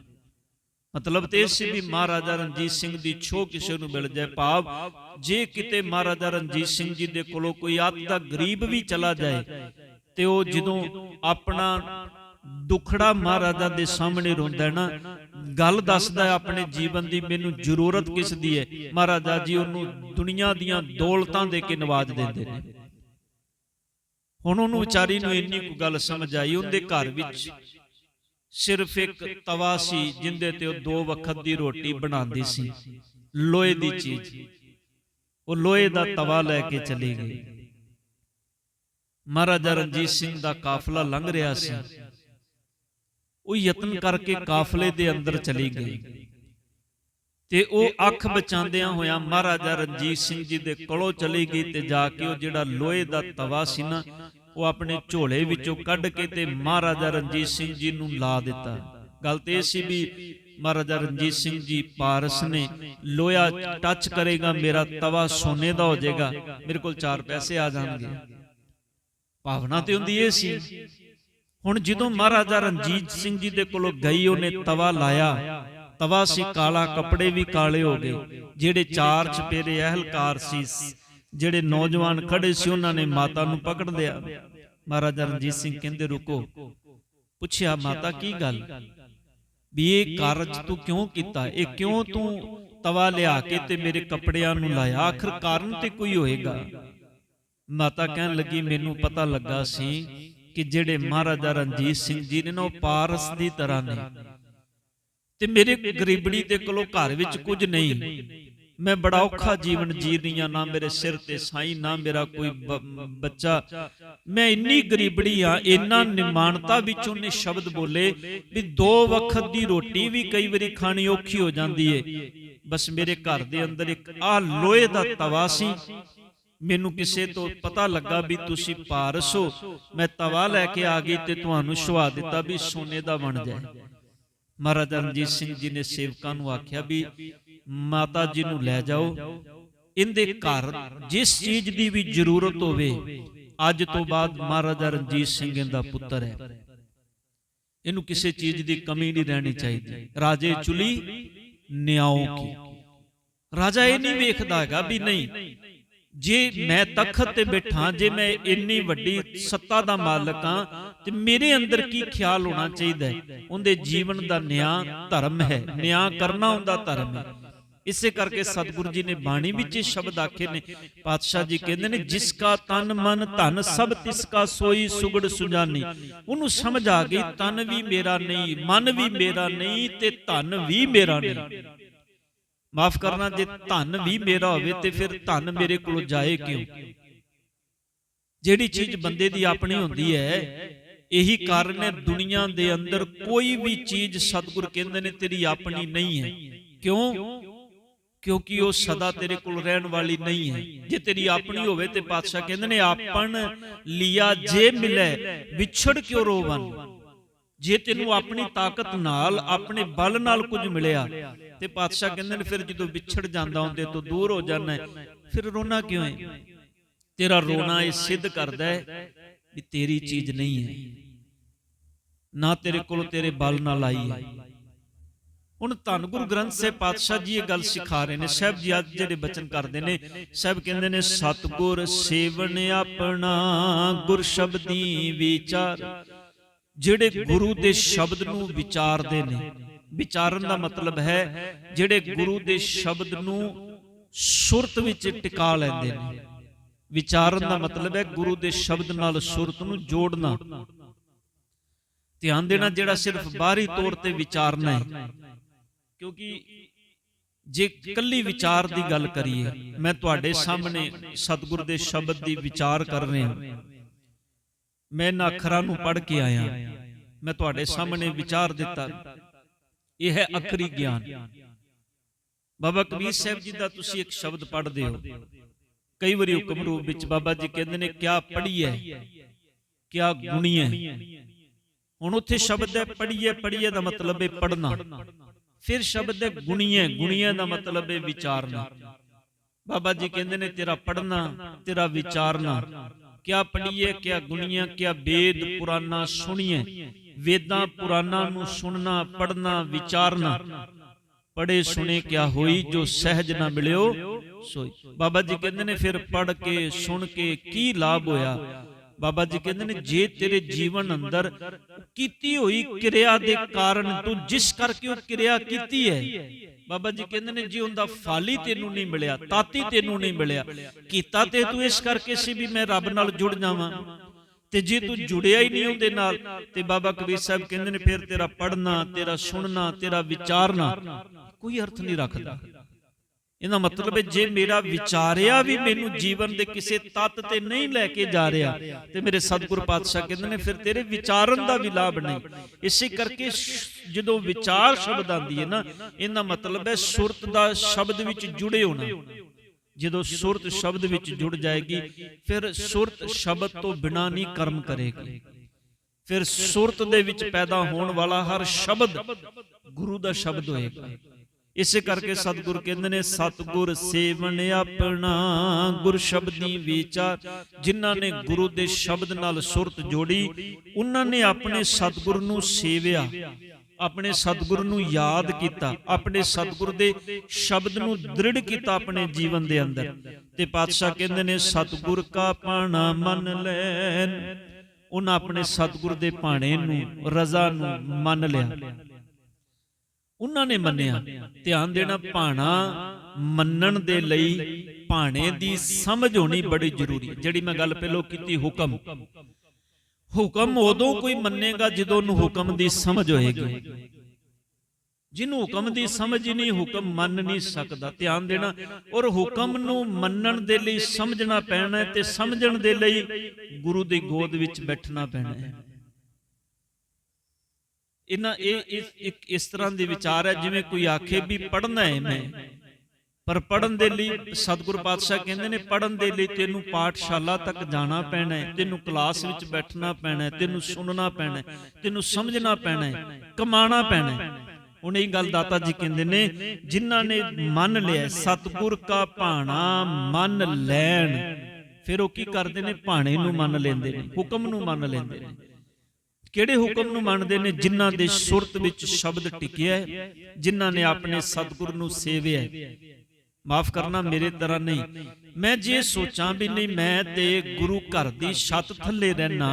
ਮਤਲਬ ਤੇ ਇਸ ਵੀ ਮਹਾਰਾਜਾ ਰਣਜੀਤ ਸਿੰਘ ਦੀ ਛੋ ਕਿਸੇ ਨੂੰ ਮਿਲ ਜਾਏ ਭਾਵ ਜੇ ਕਿਤੇ ਮਹਾਰਾਜਾ ਰਣਜੀਤ ਸਿੰਘ ਜੀ ਦੇ ਕੋਲੋਂ ਕੋਈ ਅੱਤ ਦਾ ਗਰੀਬ ਵੀ ਚਲਾ ਜਾਏ ਤੇ ਉਹ ਜਦੋਂ ਆਪਣਾ ਦੁਖੜਾ ਮਹਾਰਾਜਾ ਦੇ ਸਾਹਮਣੇ ਰੋਂਦਾ ਨਾ ਗੱਲ ਦੱਸਦਾ ਆਪਣੇ ਜੀਵਨ ਦੀ ਮੈਨੂੰ ਜ਼ਰੂਰਤ ਕਿਸ ਦੀ ਹੈ। ਮਹਾਰਾਜਾ ਜੀ ਉਹਨੂੰ ਦੁਨੀਆ ਦੀਆਂ ਦੌਲਤਾਂ ਦੇ ਕੇ ਨਵਾਜ ਦਿੰਦੇ ਨੇ। ਹੁਣ ਉਹਨੂੰ ਵਿਚਾਰੀ ਨੂੰ ਇੰਨੀ ਕੁ ਗੱਲ ਸਮਝ ਆਈ ਉਹਦੇ ਘਰ ਵਿੱਚ। ਸਿਰਫ ਇੱਕ ਤਵਾ ਸੀ ਜਿੰਦੇ ਤੇ ਉਹ ਦੋ ਵਕਤ ਦੀ ਰੋਟੀ ਬਣਾਉਂਦੀ ਸੀ। ਲੋਹੇ ਦੀ ਚੀਜ਼। ਉਹ ਲੋਹੇ ਦਾ ਤਵਾ ਲੈ ਕੇ ਚਲੀ ਗਈ। ਮਹਾਰਾਜਾ ਰਣਜੀਤ ਸਿੰਘ ਦਾ ਕਾਫਲਾ ਲੰਘ ਰਿਹਾ ਸੀ। ਉਹ ਯਤਨ ਕਰਕੇ ਕਾਫਲੇ ਦੇ ਅੰਦਰ ਚਲੀ ਗਈ। ਤੇ ਉਹ ਅੱਖ ਬਚਾਉਂਦਿਆਂ ਹੋਇਆਂ ਮਹਾਰਾਜਾ ਰਣਜੀਤ ਸਿੰਘ ਜੀ ਦੇ ਕੋਲੋਂ ਚਲੀ ਗਈ ਤੇ ਜਾ ਕੇ ਉਹ ਜਿਹੜਾ ਲੋਹੇ ਦਾ ਤਵਾ ਸੀ ਨਾ ਉਹ ਆਪਣੇ ਝੋਲੇ ਵਿੱਚੋਂ ਕੱਢ ਕੇ ਤੇ ਮਹਾਰਾਜਾ ਰਣਜੀਤ ਸਿੰਘ ਜੀ ਨੂੰ ਲਾ ਦਿੱਤਾ। ਗੱਲ ਤੇ ਸੀ ਵੀ ਮਹਾਰਾਜਾ ਰਣਜੀਤ ਸਿੰਘ ਜੀ ਪਾਰਸ ਨੇ ਲੋਹਾ ਟੱਚ ਕਰੇਗਾ, ਮੇਰਾ ਤਵਾ ਸੋਨੇ ਦਾ ਹੋ ਜਾਏਗਾ, ਮੇਰੇ ਕੋਲ 4 ਪੈਸੇ ਆ ਜਾਣਗੇ। ਭਾਵਨਾ ਤੇ ਹੁੰਦੀ ਇਹ ਸੀ। ਹੁਣ ਜਦੋਂ ਮਹਾਰਾਜਾ ਰਣਜੀਤ ਸਿੰਘ ਜੀ ਦੇ ਕੋਲੋਂ ਗਈ, ਉਹਨੇ ਤਵਾ ਲਾਇਆ। ਤਵਾ ਸੀ ਕਾਲਾ, ਕੱਪੜੇ ਵੀ ਕਾਲੇ ਹੋ ਗਏ, ਜਿਹੜੇ ਚਾਰ ਚਪੇਰੇ ਅਹਲਕਾਰ ਸੀ। ਜਿਹੜੇ ਨੌਜਵਾਨ ਖੜੇ ਸੀ ਉਹਨਾਂ ਨੇ ਮਾਤਾ ਨੂੰ ਪਕੜ ਲਿਆ ਮਹਾਰਾਜਾ ਰਣਜੀਤ ਸਿੰਘ ਕਹਿੰਦੇ ਰੁਕੋ। ਪੁੱਛਿਆ ਮਾਤਾ ਕੀ ਗੱਲ? ਵੀ ਇਹ ਕਾਰਜ ਤੂੰ ਕਿਉਂ ਕੀਤਾ? ਇਹ ਕਿਉਂ ਤੂੰ ਤਵਾ ਲਿਆ ਕੇ ਤੇ ਮੇਰੇ ਕੱਪੜਿਆਂ ਨੂੰ ਲਾਇਆ? ਆਖਰ ਕਾਰਨ ਤੇ ਕੋਈ ਹੋਏਗਾ? ਮਾਤਾ ਕਹਿਣ ਲੱਗੀ ਮੈਨੂੰ ਪਤਾ ਲੱਗਾ ਸੀ ਕਿ ਜਿਹੜੇ ਮਹਾਰਾਜਾ ਰਣਜੀਤ ਸਿੰਘ ਜੀ ਨੇ ਨਾ ਉਹ ਪਾਰਸ ਦੀ ਤਰ੍ਹਾਂ ਨੇ। ਤੇ ਮੇਰੇ ਗਰੀਬੜੀ ਦੇ ਕੋਲੋਂ ਘਰ ਵਿੱਚ ਕੁਝ ਨਹੀਂ। ਮੈਂ ਬੜਾ ਔਖਾ ਜੀਵਨ ਜੀ ਰਹੀ ਹਾਂ ਨਾ ਮੇਰੇ ਸਿਰ ਤੇ ਸਾਈ ਨਾ ਮੇਰਾ ਕੋਈ ਬੱਚਾ। ਮੈਂ ਇੰਨੀ ਗਰੀਬੜੀ ਆ ਇੰਨਾ ਨਿਮਾਨਤਾ ਵਿੱਚ ਉਹਨੇ ਸ਼ਬਦ ਬੋਲੇ ਵੀ ਦੋ ਵਕਤ ਦੀ ਰੋਟੀ ਵੀ ਕਈ ਵਾਰੀ ਖਾਣੀ ਔਖੀ ਹੋ ਜਾਂਦੀ ਏ। ਬਸ ਮੇਰੇ ਘਰ ਦੇ ਅੰਦਰ ਇੱਕ ਆ ਲੋਹੇ ਦਾ ਤਵਾ ਸੀ। ਮੈਨੂੰ ਕਿਸੇ ਤੋਂ ਪਤਾ ਲੱਗਾ ਵੀ ਤੁਸੀਂ ਪਾਰਸ ਹੋ। ਮੈਂ ਤਵਾ ਲੈ ਕੇ ਆ ਗਈ ਤੇ ਤੁਹਾਨੂੰ ਸ਼ਵਾ ਦਿੱਤਾ ਵੀ ਸੋਨੇ ਦਾ ਬਣ ਜਾਏ ਮਹਾਰਾਜਾ ਰਣਜੀਤ ਸਿੰਘ ਜੀ ਨੇ ਸੇਵਕਾਂ ਨੂੰ ਆਖਿਆ ਵੀ ਮਾਤਾ ਜੀ ਨੂੰ ਲੈ ਜਾਓ। ਇਹਦੇ ਘਰ ਜਿਸ ਚੀਜ਼ ਦੀ ਵੀ ਜ਼ਰੂਰਤ ਹੋਵੇ, ਅੱਜ ਤੋਂ ਬਾਅਦ ਮਹਾਰਾਜਾ ਰਣਜੀਤ ਸਿੰਘ ਇਹਦਾ ਪੁੱਤਰ ਹੈ। ਇਹਨੂੰ ਕਿਸੇ ਚੀਜ਼ ਦੀ ਕਮੀ ਨਹੀਂ ਰਹਿਣੀ ਚਾਹੀਦੀ। ਰਾਜੇ ਚੁਲੀ ਨਿਆਓ ਕੀ। ਰਾਜਾ ਇਹ ਨਹੀਂ ਵੇਖਦਾ ਹੈਗਾ ਵੀ ਨਹੀਂ। ਜੇ ਮੈਂ ਤਖਤ ਤੇ ਬੈਠਾ, ਜੇ ਮੈਂ ਇੰਨੀ ਵੱਡੀ ਸੱਤਾ ਦਾ ਮਾਲਕ ਹਾਂ, ਤੇ ਮੇਰੇ ਅੰਦਰ ਕੀ ਖਿਆਲ ਹੋਣਾ ਚਾਹੀਦਾ ਹੈ? ਉਹਦੇ ਜੀਵਨ ਦਾ ਨਿਆਂ ਧਰਮ ਹੈ। ਨਿਆਂ ਕਰਨਾ ਉਹਦਾ ਧਰਮ ਹੈ। ਇਸੇ ਕਰਕੇ ਸਤਿਗੁਰੂ ਜੀ ਨੇ ਬਾਣੀ ਵਿੱਚ ਇਹ ਸ਼ਬਦ ਆਖੇ ਨੇ, ਪਾਤਸ਼ਾਹ ਜੀ ਕਹਿੰਦੇ ਨੇ, ਜਿਸ ਕਾ ਤਨ ਮਨ, ਧਨ ਸਭ ਤਿਸ ਕਾ ਸੋਈ ਸੁਗੜ ਸੁਜਾਨੀ। ਉਹਨੂੰ ਸਮਝ ਆ ਗਈ, ਤਨ ਵੀ ਮੇਰਾ ਨਹੀਂ, ਮਨ ਵੀ ਮੇਰਾ ਨਹੀਂ ਤੇ ਧਨ ਵੀ ਮੇਰਾ ਨਹੀਂ। ਮਾਫ ਕਰਨਾ, ਜੇ ਧਨ ਵੀ ਮੇਰਾ ਹੋਵੇ ਤੇ ਫਿਰ ਧਨ ਮੇਰੇ ਕੋਲੋਂ ਜਾਏ ਕਿਉਂ? ਜਿਹੜੀ ਚੀਜ਼ ਬੰਦੇ ਦੀ ਆਪਣੀ ਹੁੰਦੀ ਹੈ, ਇਹੀ ਕਾਰਨ ਹੈ ਦੁਨੀਆ ਦੇ ਅੰਦਰ ਕੋਈ ਵੀ ਚੀਜ਼ ਸਤਿਗੁਰ ਕਹਿੰਦੇ ਨੇ ਤੇਰੀ ਆਪਣੀ ਨਹੀਂ ਹੈ। ਕਿਉਂ? ਕਿਉਂਕਿ ਉਹ ਸਦਾ ਤੇਰੇ ਕੋਲ ਰਹਿਣ ਵਾਲੀ ਨਹੀਂ ਹੈ। ਜੇ ਤੇਰੀ ਆਪਣੀ ਹੋਵੇ ਤੇ ਪਾਤਸ਼ਾਹ ਕਹਿੰਦੇ ਨੇ, ਆਪਣ ਲਿਆ ਜੇ ਮਿਲੇ, ਵਿਛੜ ਕਿਉ ਰੋਵਨ? ਜੇ ਤੈਨੂੰ ਆਪਣੀ ਤਾਕਤ ਨਾਲ, ਆਪਣੇ ਬਲ ਨਾਲ ਕੁਝ ਮਿਲਿਆ, ਤੇ ਪਾਤਸ਼ਾਹ ਕਹਿੰਦੇ ਨੇ, ਫਿਰ ਜਦੋਂ ਵਿਛੜ ਜਾਂਦਾ ਹੁੰਦੇ ਤੋਂ ਦੂਰ ਹੋ ਜਾਂਦਾ ਫਿਰ ਰੋਣਾ ਕਿਉਂ ਹੈ? ਤੇਰਾ ਰੋਣਾ ਇਹ ਸਿੱਧ ਕਰਦਾ ਹੈ ਵੀ ਤੇਰੀ ਚੀਜ਼ ਨਹੀਂ ਹੈ। ਨਾ ਤੇਰੇ ਕੋਲ ਤੇਰੇ ਬਲ ਨਾਲ ਆਈ ਹੈ। ਹੁਣ ਧੰਨ ਗੁਰੂ ਗ੍ਰੰਥ ਸਾਹਿਬ ਪਾਤਸ਼ਾਹ ਜੀ ਇਹ ਗੱਲ ਸਿਖਾ ਰਹੇ ਨੇ। ਸਾਹਿਬ ਜੀ ਅੱਜ ਜਿਹੜੇ ਬਚਨ ਕਰਦੇ ਨੇ, ਸਾਹਿਬ ਕਹਿੰਦੇ ਨੇ, ਸਤਗੁਰ ਸੇਵਨ ਆਪਣਾ ਗੁਰ ਸ਼ਬਦੀ ਵਿਚਾਰ। ਜਿਹੜੇ ਗੁਰੂ ਦੇ ਸ਼ਬਦ ਨੂੰ ਵਿਚਾਰਦੇ ਨੇ, ਵਿਚਾਰਨ ਦਾ ਮਤਲਬ ਹੈ, ਜਿਹੜੇ ਗੁਰੂ ਦੇ ਸ਼ਬਦ ਨੂੰ ਸੁਰਤ ਵਿੱਚ ਟਿਕਾ ਲੈਂਦੇ ਨੇ। ਵਿਚਾਰਨ ਦਾ ਮਤਲਬ ਹੈ ਗੁਰੂ ਦੇ ਸ਼ਬਦ ਨਾਲ ਸੁਰਤ ਨੂੰ ਜੋੜਨਾ। ਧਿਆਨ ਦੇਣਾ ਜਿਹੜਾ ਸਿਰਫ ਬਾਹਰੀ ਤੌਰ ਤੇ ਵਿਚਾਰਨਾ ਹੈ। ਕਿਉਂਕਿ ਜੇ ਕੱਲੀ ਵਿਚਾਰ ਦੀ ਗੱਲ ਕਰੀਏ, ਮੈਂ ਤੁਹਾਡੇ ਸਾਹਮਣੇ ਸਤਿਗੁਰ ਦੇ ਸ਼ਬਦ ਦੀ ਵਿਚਾਰ ਕਰ ਰਿਹਾ ਮੈਂ ਇਹਨਾਂ ਅੱਖਰਾਂ ਨੂੰ ਪੜ੍ਹ ਕੇ ਆਇਆ ਮੈਂ ਤੁਹਾਡੇ ਸਾਹਮਣੇ ਵਿਚਾਰ ਦਿੱਤਾ। ਇਹ ਹੈ ਅਖਰੀ ਗਿਆਨ। ਬਾਬਾ ਕਬੀਰ ਸਾਹਿਬ ਜੀ ਦਾ ਤੁਸੀਂ ਇੱਕ ਸ਼ਬਦ ਪੜ੍ਹਦੇ ਹੋ। ਕਈ ਵਾਰੀ ਹੁਕਮ ਰੂਪ ਵਿੱਚ ਬਾਬਾ ਜੀ ਕਹਿੰਦੇ ਨੇ, ਕਿਆ ਪੜੀਏ ਕਿਆ ਗੁਣੀਏ ਹੁਣ ਉੱਥੇ ਸ਼ਬਦ ਹੈ ਪੜੀਏ ਪੜੀਏ ਦਾ ਮਤਲਬ ਹੈ ਪੜਨਾ ਫਿਰ ਸ਼ਬਦ ਹੈ ਗੁਣੀਏ ਗੁਣੀਏ ਦਾ ਮਤਲਬ ਹੈ ਵਿਚਾਰਨਾ। ਬਾਬਾ ਜੀ ਕਹਿੰਦੇ ਨੇ, ਤੇਰਾ ਪੜਨਾ ਤੇਰਾ ਵਿਚਾਰਨਾ। ਕਿਆ ਪੜੀਏ ਕਿਆ ਗੁਣੀਆਂ ਕਿਆ ਵੇਦ ਪੁਰਾਨਾ ਸੁਣੀਏ। ਵੇਦਾਂ ਪੁਰਾਣਾ ਨੂੰ ਸੁਣਨਾ ਪੜਨਾ ਵਿਚਾਰਨਾ। ਪੜੇ ਸੁਣੇ ਕਿਆ ਹੋਈ, ਜੋ ਸਹਿਜ ਨਾ ਮਿਲਿਓ, ਸੋਈ। ਬਾਬਾ ਜੀ ਕਹਿੰਦੇ ਨੇ, ਫਿਰ ਪੜ ਕੇ, ਸੁਣ ਕੇ ਕੀ ਲਾਭ ਹੋਇਆ? ਬਾਬਾ ਜੀ ਕਹਿੰਦੇ ਨੇ, ਜੇ ਤੇਰੇ ਜੀਵਨ ਅੰਦਰ ਕੀਤੀ ਹੋਈ ਕਿਰਿਆ ਦੇ ਕਾਰਨ ਤੂੰ ਜਿਸ ਕਰਕੇ ਉਹ ਕਿਰਿਆ ਕੀਤੀ ਹੈ, ਬਾਬਾ ਜੀ ਕਹਿੰਦੇ ਨੇ, ਜੀ ਉਹਦਾ ਫਲ ਹੀ ਤੈਨੂੰ ਨਹੀਂ ਮਿਲਿਆ, ਤਾਤੀ ਤੈਨੂੰ ਨਹੀਂ ਮਿਲਿਆ, ਕੀਤਾ ਤੇ ਤੂੰ ਇਸ ਕਰਕੇ ਸੀ ਵੀ ਮੈਂ ਰੱਬ ਨਾਲ ਜੁੜ ਜਾਵਾਂ। ਤੇ ਜੇ ਤੂੰ ਜੁੜਿਆ ਹੀ ਨਹੀਂ ਉਹਦੇ ਨਾਲ, ਤੇ ਬਾਬਾ ਕਬੀਰ ਸਾਹਿਬ ਕਹਿੰਦੇ ਨੇ, ਫਿਰ ਤੇਰਾ ਪੜਨਾ ਤੇਰਾ ਸੁਣਨਾ, ਤੇਰਾ ਵਿਚਾਰਨਾ ਕੋਈ ਅਰਥ ਨਹੀਂ ਰੱਖਦਾ। ਇਹਦਾ ਮਤਲਬ ਹੈ ਜੇ ਮੇਰਾ ਵਿਚਾਰਿਆ ਵੀ ਮੈਨੂੰ ਜੀਵਨ ਦੇ ਕਿਸੇ ਤੱਤ ਤੇ ਨਹੀਂ ਲੈ ਕੇ ਜਾ ਰਿਹਾ ਤੇ ਮੇਰੇ ਸਤਿਗੁਰ ਪਾਤਸ਼ਾਹ ਕਹਿੰਦੇ ਨੇ ਫਿਰ ਤੇਰੇ ਵਿਚਾਰਨ ਦਾ ਵੀ ਲਾਭ ਨਹੀਂ। ਇਸੇ ਕਰਕੇ ਜਦੋਂ ਵਿਚਾਰ ਸ਼ਬਦ ਆਂਦੀ ਹੈ ਨਾ ਇਹਦਾ ਮਤਲਬ ਹੈ ਸੁਰਤ ਦਾ ਸ਼ਬਦ ਵਿੱਚ ਜੁੜੇ ਹੋਣਾ। ਜਦੋਂ ਸੁਰਤ ਸ਼ਬਦ ਵਿੱਚ ਜੁੜ ਜਾਏਗੀ ਫਿਰ ਸੁਰਤ ਸ਼ਬਦ ਤੋਂ ਬਿਨਾ ਨਹੀਂ ਕਰਮ ਕਰੇਗੀ। ਫਿਰ ਸੁਰਤ ਦੇ ਵਿੱਚ ਪੈਦਾ ਹੋਣ ਵਾਲਾ ਹਰ ਸ਼ਬਦ ਗੁਰੂ ਦਾ ਸ਼ਬਦ ਹੋਏਗਾ ਇਸੇ ਕਰਕੇ ਸਤਿਗੁਰ ਕਹਿੰਦੇ ਨੇ, ਸਤਿਗੁਰ ਸੇਵਨ ਆਪਣਾ ਗੁਰ ਸ਼ਬਦੀ ਵਿਚਾਰ ਜਿਨ੍ਹਾਂ ਨੇ ਗੁਰੂ ਦੇ ਸ਼ਬਦ ਨਾਲ ਸੁਰਤ ਜੋੜੀ, ਉਹਨਾਂ ਨੇ ਆਪਣੇ ਸਤਿਗੁਰ ਨੂੰ ਸੇਵਿਆ, ਆਪਣੇ ਸਤਿਗੁਰ ਨੂੰ ਯਾਦ ਕੀਤਾ, ਆਪਣੇ ਸਤਿਗੁਰ ਦੇ ਸ਼ਬਦ ਨੂੰ ਦ੍ਰਿੜ ਕੀਤਾ ਆਪਣੇ ਜੀਵਨ ਦੇ ਅੰਦਰ। ਤੇ ਪਾਤਸ਼ਾਹ ਕਹਿੰਦੇ ਨੇ, ਸਤਿਗੁਰ ਕਾ ਪਾਣਾ ਮੰਨ ਲੈਣ ਉਹਨਾਂ ਆਪਣੇ ਸਤਿਗੁਰ ਦੇ ਭਾਣੇ ਨੂੰ, ਰਜ਼ਾ ਨੂੰ ਮੰਨ ਲਿਆ। ਉਹਨਾਂ ਨੇ ਮੰਨਿਆ। ਧਿਆਨ ਦੇਣਾ ਭਾਣਾ ਮੰਨਣ ਦੇ ਲਈ ਭਾਣੇ ਦੀ ਸਮਝ ਹੋਣੀ ਬੜੀ ਜ਼ਰੂਰੀ ਹੈ। ਜਿਹੜੀ ਮੈਂ ਗੱਲ ਪਹਿਲਾਂ ਕੀਤੀ ਹੁਕਮ। ਹੁਕਮ। ਉਦੋਂ ਕੋਈ ਮੰਨੇਗਾ ਜਦੋਂ ਉਹਨੂੰ ਹੁਕਮ ਦੀ ਸਮਝ ਹੋਏਗੀ। ਜਿਹਨੂੰ ਹੁਕਮ ਦੀ ਸਮਝ ਹੀ ਨਹੀਂ ਹੁਕਮ ਮੰਨ ਨਹੀਂ ਸਕਦਾ। ਧਿਆਨ ਦੇਣਾ ਔਰ ਹੁਕਮ ਨੂੰ ਮੰਨਣ ਦੇ ਲਈ ਸਮਝਣਾ ਪੈਣਾ ਤੇ ਸਮਝਣ ਦੇ ਲਈ ਗੁਰੂ ਦੀ ਗੋਦ ਵਿੱਚ ਬੈਠਣਾ ਪੈਣਾ ਹੈ। ਇਹਨਾਂ ਇਹ ਇੱਕ ਇਸ ਤਰ੍ਹਾਂ ਦੇ ਵਿਚਾਰ ਹੈ ਜਿਵੇਂ ਕੋਈ ਆਖੇ ਵੀ ਪੜ੍ਹਨਾ ਹੈ ਮੈਂ ਪਰ ਪੜਨ ਦੇ ਲਈ ਸਤਿਗੁਰੂ ਪਾਤਸ਼ਾਹ ਕਹਿੰਦੇ ਨੇ ਪੜਨ ਦੇ ਲਈ ਤੈਨੂੰ ਪਾਠਸ਼ਾਲਾ ਤੱਕ ਜਾਣਾ ਪੈਣਾ ਹੈ ਤੈਨੂੰ ਕਲਾਸ ਵਿੱਚ ਬੈਠਣਾ ਪੈਣਾ ਹੈ ਤੈਨੂੰ ਸੁਣਨਾ ਪੈਣਾ ਹੈ ਤੈਨੂੰ ਸਮਝਣਾ ਪੈਣਾ ਹੈ ਕਮਾਣਾ ਪੈਣਾ ਹੈ। ਹੁਣ ਇਹ ਗੱਲ ਦਾਤਾ ਜੀ ਕਹਿੰਦੇ ਨੇ ਜਿਨ੍ਹਾਂ ਨੇ ਮੰਨ ਲਿਆ ਸਤਿਗੁਰ ਕਾ ਭਾਣਾ ਮੰਨ ਲੈਣ। ਫਿਰ ਉਹ ਕੀ ਕਰਦੇ ਨੇ? ਭਾਣੇ ਨੂੰ ਮੰਨ ਲੈਂਦੇ ਨੇ ਹੁਕਮ ਨੂੰ ਮੰਨ ਲੈਂਦੇ ਨੇ। ਕਿਹੜੇ ਹੁਕਮ ਨੂੰ ਮੰਨਦੇ ਨੇ ਜਿਨ੍ਹਾਂ ਦੇ ਸੁਰਤ ਵਿੱਚ ਸ਼ਬਦ ਟਿਕਿਆ ਹੈ ਜਿਨ੍ਹਾਂ ਨੇ ਆਪਣੇ ਸਤਿਗੁਰ ਨੂੰ ਸੇਵਿਆ ਹੈ। ਮਾਫ ਕਰਨਾ ਮੇਰੇ ਤਰ੍ਹਾਂ ਨਹੀਂ। ਮੈਂ ਜੇ ਸੋਚਾਂ ਵੀ ਨਹੀਂ ਮੈਂ ਤੇ ਗੁਰੂ ਘਰ ਦੀ ਛੱਤ ਥੱਲੇ ਰਹਿਣਾ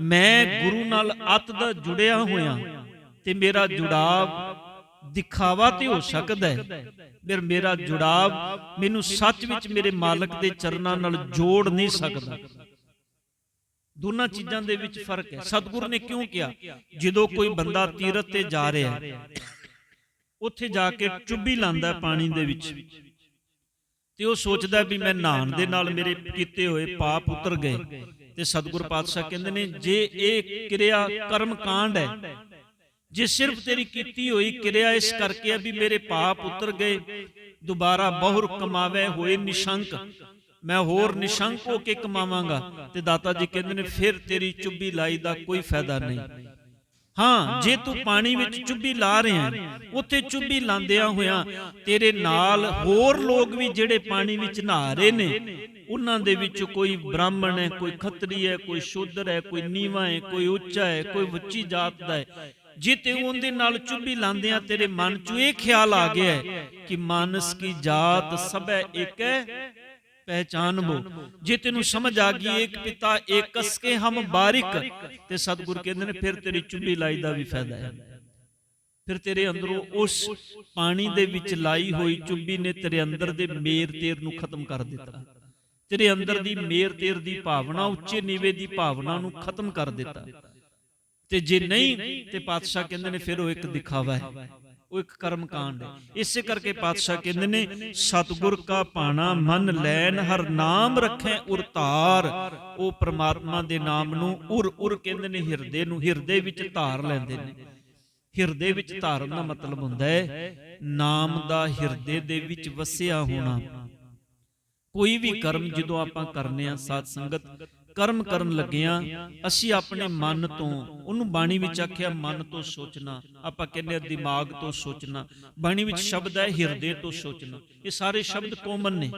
ਮੈਂ ਗੁਰੂ ਨਾਲ ਅਤ ਦਾ ਜੁੜਿਆ ਹੋਇਆ ਤੇ ਮੇਰਾ ਜੁੜਾਵ ਦਿਖਾਵਾ ਤੇ ਹੋ ਸਕਦਾ ਹੈ। ਪਰ ਮੇਰਾ ਜੁੜਾਵ ਮੈਨੂੰ ਸੱਚ ਵਿੱਚ ਮੇਰੇ ਮਾਲਕ ਦੇ ਚਰਨਾਂ ਨਾਲ ਜੋੜ ਨਹੀਂ ਸਕਦਾ। ਦੋਨਾਂ ਚੀਜ਼ਾਂ ਦੇ ਵਿੱਚ ਫ਼ਰਕ ਹੈ। ਸਤਿਗੁਰੂ ਨੇ ਕਿਉਂ ਕਿਹਾ? ਜਦੋਂ ਕੋਈ ਬੰਦਾ ਤੀਰਥ ਤੇ ਜਾ ਰਿਹਾ ਹੈ ਉੱਥੇ ਜਾ ਕੇ ਚੁੱਭੀ ਲਾਂਦਾ ਹੈ ਪਾਣੀ ਦੇ ਵਿੱਚ। ਤੇ ਉਹ ਸੋਚਦਾ ਵੀ ਮੈਂ ਨਹਾਣ ਦੇ ਨਾਲ ਮੇਰੇ ਕੀਤੇ ਹੋਏ ਪਾਪ ਉਤਰ ਗਏ। ਤੇ ਸਤਿਗੁਰ ਪਾਤਸ਼ਾਹ ਕਹਿੰਦੇ ਨੇ ਜੇ ਇਹ ਕਿਰਿਆ ਕਰਮ ਕਾਂਡ ਹੈ ਜੇ ਸਿਰਫ ਤੇਰੀ ਕੀਤੀ ਹੋਈ ਕਿਰਿਆ ਇਸ ਕਰਕੇ ਆ ਵੀ ਮੇਰੇ ਪਾਪ ਉਤਰ ਗਏ ਦੁਬਾਰਾ ਬਹੁਰ ਕਮਾਵੇ ਹੋਏ ਨਿਸ਼ੰਕ। ਮੈਂ ਹੋਰ ਨਿਸ਼ੰਕ ਹੋ ਕੇ ਕਮਾਵਾਂਗਾ ਤੇ ਦਾਤਾ ਜੀ ਕਹਿੰਦੇ ਨੇ ਫਿਰ ਤੇਰੀ ਚੁੱਭੀ ਲਾਈ ਦਾ ਕੋਈ ਫਾਇਦਾ ਨਹੀਂ। ਹਾਂ ਜੇ ਤੂੰ ਪਾਣੀ ਵਿੱਚ ਚੁੱਭੀ ਲਾ ਰਿਹਾ ਉੱਥੇ ਚੁੱਭੀ ਲਾਂਦਿਆਂ ਹੋਇਆਂ ਤੇਰੇ ਨਾਲ ਹੋਰ ਲੋਕ ਵੀ ਜਿਹੜੇ ਪਾਣੀ ਵਿੱਚ ਨਹਾ ਰਹੇ ਨੇ ਉਹਨਾਂ ਦੇ ਵਿੱਚ ਕੋਈ ਬ੍ਰਾਹਮਣ ਹੈ ਕੋਈ ਖੱਤਰੀ ਹੈ ਕੋਈ ਸ਼ੂਦਰ ਹੈ ਕੋਈ ਨੀਵਾ ਹੈ ਕੋਈ ਉੱਚਾ ਹੈ ਕੋਈ ਉੱਚੀ ਜਾਤ ਦਾ ਹੈ। ਜੇ ਤੇ ਉਹਦੇ ਨਾਲ ਚੁੱਭੀ ਲਾਂਦਿਆਂ ਤੇਰੇ ਮਨ 'ਚ ਇਹ ਖਿਆਲ ਆ ਗਿਆ ਕਿ ਮਾਨਸ ਕੀ ਜਾਤ ਸਭੈ ਇੱਕ ਹੈ। ਪਹਿਚਾਨਬੋ। ਜੇ ਤੈਨੂੰ ਸਮਝ ਆ ਗਈ ਇੱਕ ਪਿਤਾ ਏਕਸ ਕੇ ਹਮ ਬਾਰਿਕ ਤੇ ਸਤਿਗੁਰ ਕਹਿੰਦੇ ਨੇ ਫਿਰ ਤੇਰੀ ਚੁੱਭੀ ਲਾਈ ਦਾ ਵੀ ਫਾਇਦਾ ਹੈ। ਫਿਰ ਤੇਰੇ ਅੰਦਰੋਂ ਉਸ ਪਾਣੀ ਦੇ ਵਿੱਚ ਲਾਈ ਹੋਈ ਚੁੱਭੀ ਨੇ ਤੇਰੇ ਅੰਦਰ ਦੇ ਮੇਰ ਤੇਰ ਨੂੰ ਖਤਮ ਕਰ ਦਿੱਤਾ। ਤੇਰੇ ਅੰਦਰ ਦੀ ਮੇਰ ਤੇਰ ਦੀ ਭਾਵਨਾ ਉੱਚੇ ਨੀਵੇਂ ਦੀ ਭਾਵਨਾ ਨੂੰ ਖਤਮ ਕਰ ਦਿੱਤਾ। ਤੇ ਜੇ ਨਹੀਂ ਤੇ ਪਾਤਸ਼ਾਹ ਕਹਿੰਦੇ ਨੇ ਫਿਰ ਉਹ ਇੱਕ ਦਿਖਾਵਾ ਹੈ। ਉਹ ਇੱਕ ਕਰਮ ਕਾਂਡ ਹੈ ਇਸੇ ਕਰਕੇ ਪਾਤਸ਼ਾਹ ਕਹਿੰਦੇ ਨੇ ਸਤਿਗੁਰ ਕਾ ਪਾਣਾ ਮਨ ਲੈਨ ਹਰ ਨਾਮ ਰੱਖੈ ਉਰ ਧਾਰ ਉਹ ਪ੍ਰਮਾਤਮਾ ਦੇ ਨਾਮ ਨੂੰ ਉਰ ਉਰ ਕਹਿੰਦੇ ਨੇ ਹਿਰਦੇ ਨੂੰ ਹਿਰਦੇ ਵਿੱਚ ਧਾਰ ਲੈਂਦੇ ਨੇ। ਹਿਰਦੇ ਵਿੱਚ ਧਾਰਨ ਦਾ ਮਤਲਬ ਹੁੰਦਾ ਹੈ ਨਾਮ ਦਾ ਹਿਰਦੇ ਦੇ ਵਿੱਚ ਵਸਿਆ ਹੋਣਾ। ਕੋਈ ਵੀ ਕਰਮ ਜਦੋਂ ਆਪਾਂ ਕਰਨੇ ਆ ਸਾਧ ਸੰਗਤ ਕਰਮ ਕਰਨ ਲੱਗਿਆਂ ਅਸੀਂ ਆਪਣੇ ਮਨ ਤੋਂ ਉਹਨੂੰ ਬਾਣੀ ਵਿੱਚ ਆਖਿਆ ਮਨ ਤੋਂ ਸੋਚਣਾ। ਆਪਾਂ ਕਹਿੰਦੇ ਆ ਦਿਮਾਗ ਤੋਂ ਸੋਚਣਾ। ਬਾਣੀ ਵਿੱਚ ਸ਼ਬਦ ਹੈ ਹਿਰਦੇ ਤੋਂ ਸੋਚਣਾ। ਇਹ ਸਾਰੇ ਸ਼ਬਦ ਕੋਮਨ ਨੇ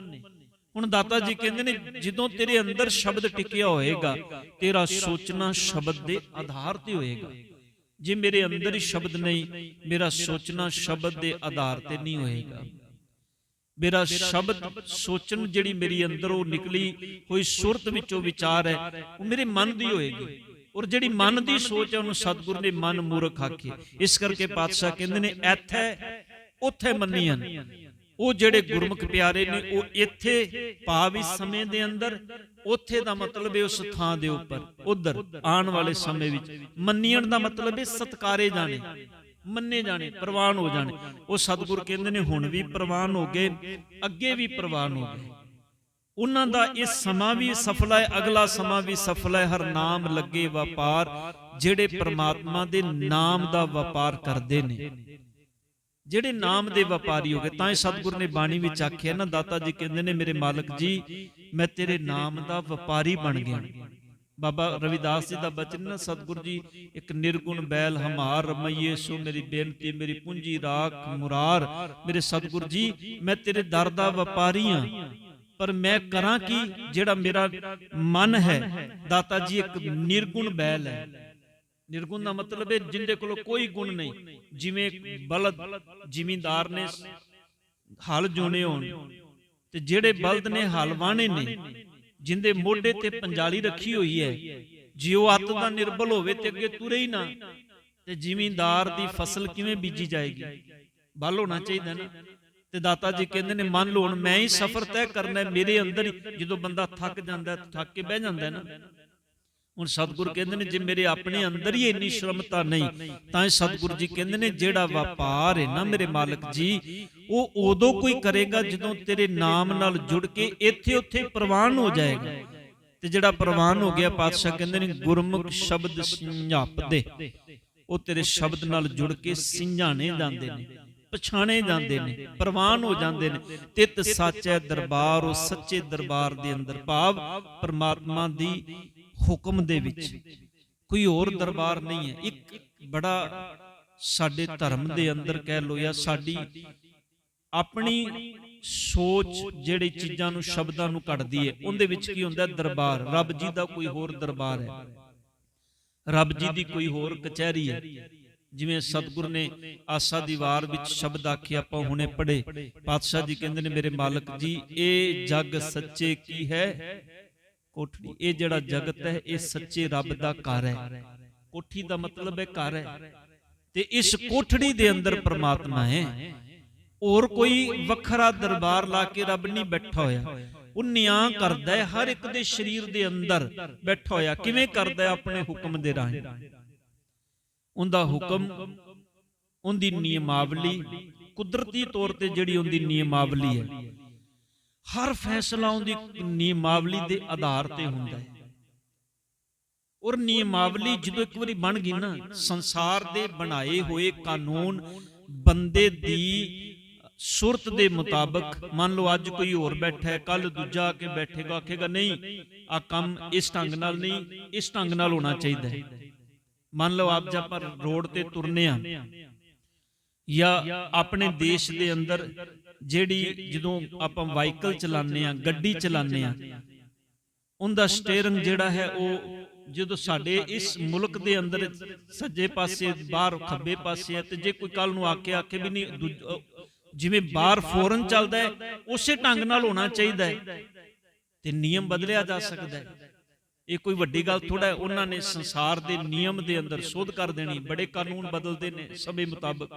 ਹੁਣ ਦਾਤਾ ਜੀ ਕਹਿੰਦੇ ਨੇ ਜਦੋਂ ਤੇਰੇ ਅੰਦਰ ਸ਼ਬਦ ਟਿਕਿਆ ਹੋਏਗਾ ਤੇਰਾ ਸੋਚਣਾ ਸ਼ਬਦ ਦੇ ਆਧਾਰ ਤੇ ਹੋਏਗਾ। ਜੇ ਮੇਰੇ ਅੰਦਰ ਹੀ ਸ਼ਬਦ ਨਹੀਂ ਮੇਰਾ ਸੋਚਣਾ ਸ਼ਬਦ ਦੇ ਆਧਾਰ ਤੇ ਨਹੀਂ ਹੋਏਗਾ। ਮੇਰਾ ਸ਼ਬਦ ਸੋਚਣ ਜਿਹੜੀ ਮੇਰੀ ਅੰਦਰੋਂ ਨਿਕਲੀ ਹੋਈ ਸੁਰਤ ਵਿੱਚੋਂ ਵਿਚਾਰ ਹੈ, ਉਹ ਮੇਰੇ ਮਨ ਦੀ ਹੋਏਗੀ। ਔਰ ਜਿਹੜੀ ਮਨ ਦੀ ਸੋਚ ਹੈ, ਉਹਨੂੰ ਸਤਿਗੁਰ ਨੇ ਮਨ ਮੂਰਖ ਆਖੀ ਇਸ ਕਰਕੇ ਪਾਤਸ਼ਾਹ ਕਹਿੰਦੇ ਨੇ ਇੱਥੇ ਉੱਥੇ ਮੰਨੀਆਂ ਉਹ ਜਿਹੜੇ ਗੁਰਮੁਖ ਪਿਆਰੇ ਨੇ, ਉਹ ਇੱਥੇ ਭਾਵ ਇਸ ਸਮੇਂ ਦੇ ਅੰਦਰ, ਉੱਥੇ ਦਾ ਮਤਲਬ ਹੈ, ਉਸ ਥਾਂ ਦੇ ਉੱਪਰ, ਉਧਰ, ਆਉਣ ਵਾਲੇ ਸਮੇਂ ਵਿੱਚ। ਮੰਨੀਆਂ ਦਾ ਮਤਲਬ ਹੈ, ਸਤਕਾਰੇ ਜਾਣੇ। ਮੰਨੇ ਜਾਣੇ, ਪ੍ਰਵਾਨ ਹੋ ਜਾਣੇ। ਉਹ ਸਤਿਗੁਰ ਕਹਿੰਦੇ ਨੇ, ਹੁਣ ਵੀ ਪ੍ਰਵਾਨ ਹੋ ਗਏ, ਅੱਗੇ ਵੀ ਪ੍ਰਵਾਨ ਹੋ ਗਏ। ਉਹਨਾਂ ਦਾ ਇਹ ਸਮਾਂ ਵੀ ਸਫਲ ਹੈ, ਅਗਲਾ ਸਮਾਂ ਵੀ ਸਫਲ ਹੈ। ਹਰ ਨਾਮ ਲੱਗੇ ਵਪਾਰ, ਜਿਹੜੇ ਪ੍ਰਮਾਤਮਾ ਦੇ ਨਾਮ ਦਾ ਵਪਾਰ ਕਰਦੇ ਨੇ। ਜਿਹੜੇ ਨਾਮ ਦੇ ਵਪਾਰੀ ਹੋ ਗਏ, ਤਾਂ ਇਹ ਸਤਿਗੁਰ ਨੇ ਬਾਣੀ ਵਿੱਚ ਆਖਿਆ, ਨਾ ਦਾਤਾ ਜੀ ਕਹਿੰਦੇ ਨੇ, ਮੇਰੇ ਮਾਲਕ ਜੀ, ਮੈਂ ਤੇਰੇ ਨਾਮ ਦਾ ਵਪਾਰੀ ਬਣ ਗਿਆ। ਬਾਬਾ ਰਵਿਦਾਸ ਜੀ ਦਾ ਬਚਨ ਨਾ ਸਤਿਗੁਰ ਜੀ, ਇੱਕ ਨਿਰਗੁਣ ਬੈਲ ਹਮਾਰ ਰਮਈਏ, ਸੋ ਮੇਰੀ ਬੇਨਤੀ, ਮੇਰੀ ਪੂੰਜੀ ਰਾਖ ਮੁਰਾਰ। ਮੇਰੇ ਸਤਿਗੁਰ ਜੀ, ਮੈਂ ਤੇਰੇ ਦਰ ਦਾ ਵਪਾਰੀ ਹਾਂ, ਪਰ ਮੈਂ ਕਰਾਂ ਕੀ ਜਿਹੜਾ ਮੇਰਾ ਮਨ ਹੈ? ਦਾਤਾ ਜੀ, ਇੱਕ ਨਿਰਗੁਣ ਬੈਲ ਹੈ। ਨਿਰਗੁਣ ਦਾ ਮਤਲਬ ਹੈ ਜਿੰਦੇ ਕੋਲ ਕੋਈ ਗੁਣ ਨਹੀਂ, ਜਿਵੇਂ ਬਲਦ ਜ਼ਿਮੀਂਦਾਰ ਨੇ ਹਲ ਜੋਨੇ ਹੋਣ, ਤੇ ਜਿਹੜੇ ਬਲਦ ਨੇ ਹਲ ਵਾਣੇ ਨੇ ਜਿੰਦੇ ਮੋਢੇ ਤੇ ਪੰਜਾਲੀ ਰੱਖੀ ਹੋਈ ਹੈ। ਜੇ ਉਹ ਅੱਤ ਦਾ ਨਿਰਬਲ ਹੋਵੇ ਤੇ ਅੱਗੇ ਤੁਰੇ ਹੀ ਨਾ। ਤੇ ਜ਼ਿਮੀਂਦਾਰ ਦੀ ਫਸਲ ਕਿਵੇਂ ਬੀਜੀ ਜਾਏਗੀ? ਬਲ ਹੋਣਾ ਚਾਹੀਦਾ ਨਾ। ਤੇ ਦਾਤਾ ਜੀ ਕਹਿੰਦੇ ਨੇ ਮੰਨ ਲਓ ਹੁਣ ਮੈਂ ਹੀ ਸਫ਼ਰ ਤੈਅ ਕਰਨਾ ਹੈ ਮੇਰੇ ਅੰਦਰ ਹੀ। ਜਦੋਂ ਬੰਦਾ ਥੱਕ ਜਾਂਦਾ ਥੱਕ ਕੇ ਬਹਿ ਜਾਂਦਾ ਨਾ। ਹੁਣ ਸਤਿਗੁਰ ਕਹਿੰਦੇ ਨੇ, ਜੇ ਮੇਰੇ ਆਪਣੇ ਅੰਦਰ ਹੀ ਇੰਨੀ ਸ਼ਰਮਤਾ ਨਹੀਂ, ਤਾਂ ਇਹ ਸਤਿਗੁਰ ਜੀ ਕਹਿੰਦੇ ਨੇ, ਜਿਹੜਾ ਵਪਾਰ ਹੈ ਨਾ ਮੇਰੇ ਮਾਲਕ ਜੀ, ਉਹ ਉਦੋਂ ਕੋਈ ਕਰੇਗਾ ਜਦੋਂ ਤੇਰੇ ਨਾਮ ਨਾਲ ਜੁੜ ਕੇ ਇੱਥੇ ਉੱਥੇ ਪ੍ਰਵਾਨ ਹੋ ਜਾਏਗਾ। ਤੇ ਜਿਹੜਾ ਪ੍ਰਵਾਨ ਹੋ ਗਿਆ, ਪਾਤਸ਼ਾਹ ਕਹਿੰਦੇ ਨੇ, ਗੁਰਮੁਖ ਸ਼ਬਦ ਸੰਝਾਪਦੇ। ਉਹ ਤੇਰੇ ਸ਼ਬਦ ਨਾਲ ਜੁੜ ਕੇ ਸਿੰਝਾਣੇ ਜਾਂਦੇ ਨੇ, ਪਛਾਣੇ ਜਾਂਦੇ ਨੇ, ਪ੍ਰਵਾਨ ਹੋ ਜਾਂਦੇ ਨੇ। ਤਿਤ ਹੈ ਦਰਬਾਰ, ਉਹ ਸੱਚੇ ਦਰਬਾਰ ਦੇ ਅੰਦਰ ਭਾਵ ਪਰਮਾਤਮਾ ਦੀ ਹੁਕਮ ਦੇ ਵਿੱਚ ਕੋਈ ਹੋਰ ਦਰਬਾਰ ਨਹੀਂ ਹੈ। ਇੱਕ ਬੜਾ ਸਾਡੇ ਧਰਮ ਦੇ ਅੰਦਰ ਕਹਿ ਲੋ ਜਾਂ ਸਾਡੀ ਆਪਣੀ ਸੋਚ ਜਿਹੜੀ ਚੀਜ਼ਾਂ ਨੂੰ, ਸ਼ਬਦਾਂ ਨੂੰ ਕੱਢਦੀ ਹੈ। ਉਹਦੇ ਵਿੱਚ ਕੀ ਹੁੰਦਾ? ਦਰਬਾਰ। ਰੱਬ ਜੀ ਦਾ ਕੋਈ ਹੋਰ ਦਰਬਾਰ ਹੈ। ਰੱਬ ਜੀ ਦੀ ਕੋਈ ਹੋਰ ਕਚਹਿਰੀ ਹੈ। ਜਿਵੇਂ ਸਤਿਗੁਰ ਨੇ ਆਸਾ ਦੀਵਾਰ ਵਿੱਚ ਸ਼ਬਦ ਆਖੇ, ਆਪਾਂ ਹੁਣੇ ਪੜੇ ਪਾਤਸ਼ਾਹ ਜੀ ਕਹਿੰਦੇ ਨੇ, ਮੇਰੇ ਮਾਲਕ ਜੀ, ਇਹ ਜੱਗ ਸੱਚੇ ਕੀ ਹੈ? ਕੋਠੜੀ। ਇਹ ਜਿਹੜਾ ਜਗਤ ਹੈ ਇਹ ਸੱਚੇ ਰੱਬ ਦਾ ਘਰ ਹੈ। ਕੋਠੀ ਦਾ ਮਤਲਬ ਹੈ ਘਰ ਹੈ। ਤੇ ਇਸ ਕੋਠੜੀ ਦੇ ਅੰਦਰ ਪ੍ਰਮਾਤਮਾ ਹੈ। ਹੋਰ ਕੋਈ ਵੱਖਰਾ ਦਰਬਾਰ ਲਾ ਕੇ ਰੱਬ ਨਹੀਂ ਬੈਠਾ ਹੋਇਆ। ਉਹ ਨਿਆਂ ਕਰਦਾ ਹੈ ਹਰ ਇੱਕ ਦੇ ਸਰੀਰ ਦੇ ਅੰਦਰ ਬੈਠਾ ਹੋਇਆ। ਕਿਵੇਂ ਕਰਦਾ ਹੈ ਆਪਣੇ ਹੁਕਮ ਦੇ ਰਾਹੀਂ? ਉਹਦਾ ਹੁਕਮ ਉਹਦੀ ਨਿਯਮਾਵਲੀ ਕੁਦਰਤੀ ਤੌਰ ਤੇ ਜਿਹੜੀ ਉਹਦੀ ਨਿਯਮਾਵਲੀ ਹੈ। ਹਰ ਫੈਸਲਾ ਉਹਦੀ ਨਿਯਮਾਵਲੀ ਦੇ ਆਧਾਰ ਤੇ ਹੁੰਦਾ ਹੈ। ਔਰ ਨਿਯਮਾਵਲੀ ਜਦੋਂ ਇੱਕ ਵਾਰੀ ਬਣ ਗਈ ਨਾ, ਸੰਸਾਰ ਦੇ ਬਣਾਏ ਹੋਏ ਕਾਨੂੰਨ ਬੰਦੇ ਦੀ ਸੁਰਤ ਦੇ ਮੁਤਾਬਕ, ਮੰਨ ਲਓ ਅੱਜ ਕੋਈ ਹੋਰ ਬੈਠਾ ਹੈ ਕੱਲ ਦੂਜਾ ਆ ਕੇ ਬੈਠੇਗਾ, ਆਖੇਗਾ ਨਹੀਂ ਆ ਕੰਮ ਇਸ ਢੰਗ ਨਾਲ ਨਹੀਂ, ਇਸ ਢੰਗ ਨਾਲ ਹੋਣਾ ਚਾਹੀਦਾ ਹੈ। ਮੰਨ ਲਓ ਆਪ ਜੇ ਆਪਾਂ ਰੋਡ ਤੇ ਤੁਰਨੇ ਆ, ਜਾਂ ਆਪਣੇ ਦੇਸ਼ ਦੇ ਅੰਦਰ ਜਿਹੜੀ ਜਦੋਂ ਆਪਾਂ ਵਾਹੀਕਲ ਚਲਾਉਂਦੇ ਆ ਗੱਡੀ ਚਲਾਉਂਦੇ ਆ ਉਹਦਾ ਸਟੀਅਰਿੰਗ ਜਿਹੜਾ ਹੈ ਉਹ ਜਦੋਂ ਸਾਡੇ ਇਸ ਮੁਲਕ ਦੇ ਅੰਦਰ ਸੱਜੇ ਪਾਸੇ ਬਾਹਰ ਖੱਬੇ ਪਾਸੇ ਹੈ ਤੇ ਜੇ ਕੋਈ ਕੱਲ ਨੂੰ ਆ ਕੇ ਆਖੇ ਵੀ ਨਹੀਂ ਜਿਵੇਂ ਬਾਹਰ ਫੋਰਨ ਚੱਲਦਾ ਹੈ ਉਸੇ ਢੰਗ ਨਾਲ ਹੋਣਾ ਚਾਹੀਦਾ ਹੈ ਤੇ ਨਿਯਮ ਬਦਲਿਆ ਜਾ ਸਕਦਾ ਹੈ। ਇਹ ਕੋਈ ਵੱਡੀ ਗੱਲ ਥੋੜਾ ਹੈ ਉਹਨਾਂ ਨੇ ਸੰਸਾਰ ਦੇ ਨਿਯਮ ਦੇ ਅੰਦਰ ਸੋਧ ਕਰ ਦੇਣੀ ਬੜੇ ਕਾਨੂੰਨ ਬਦਲਦੇ ਨੇ ਸਮੇਂ ਮੁਤਾਬਕ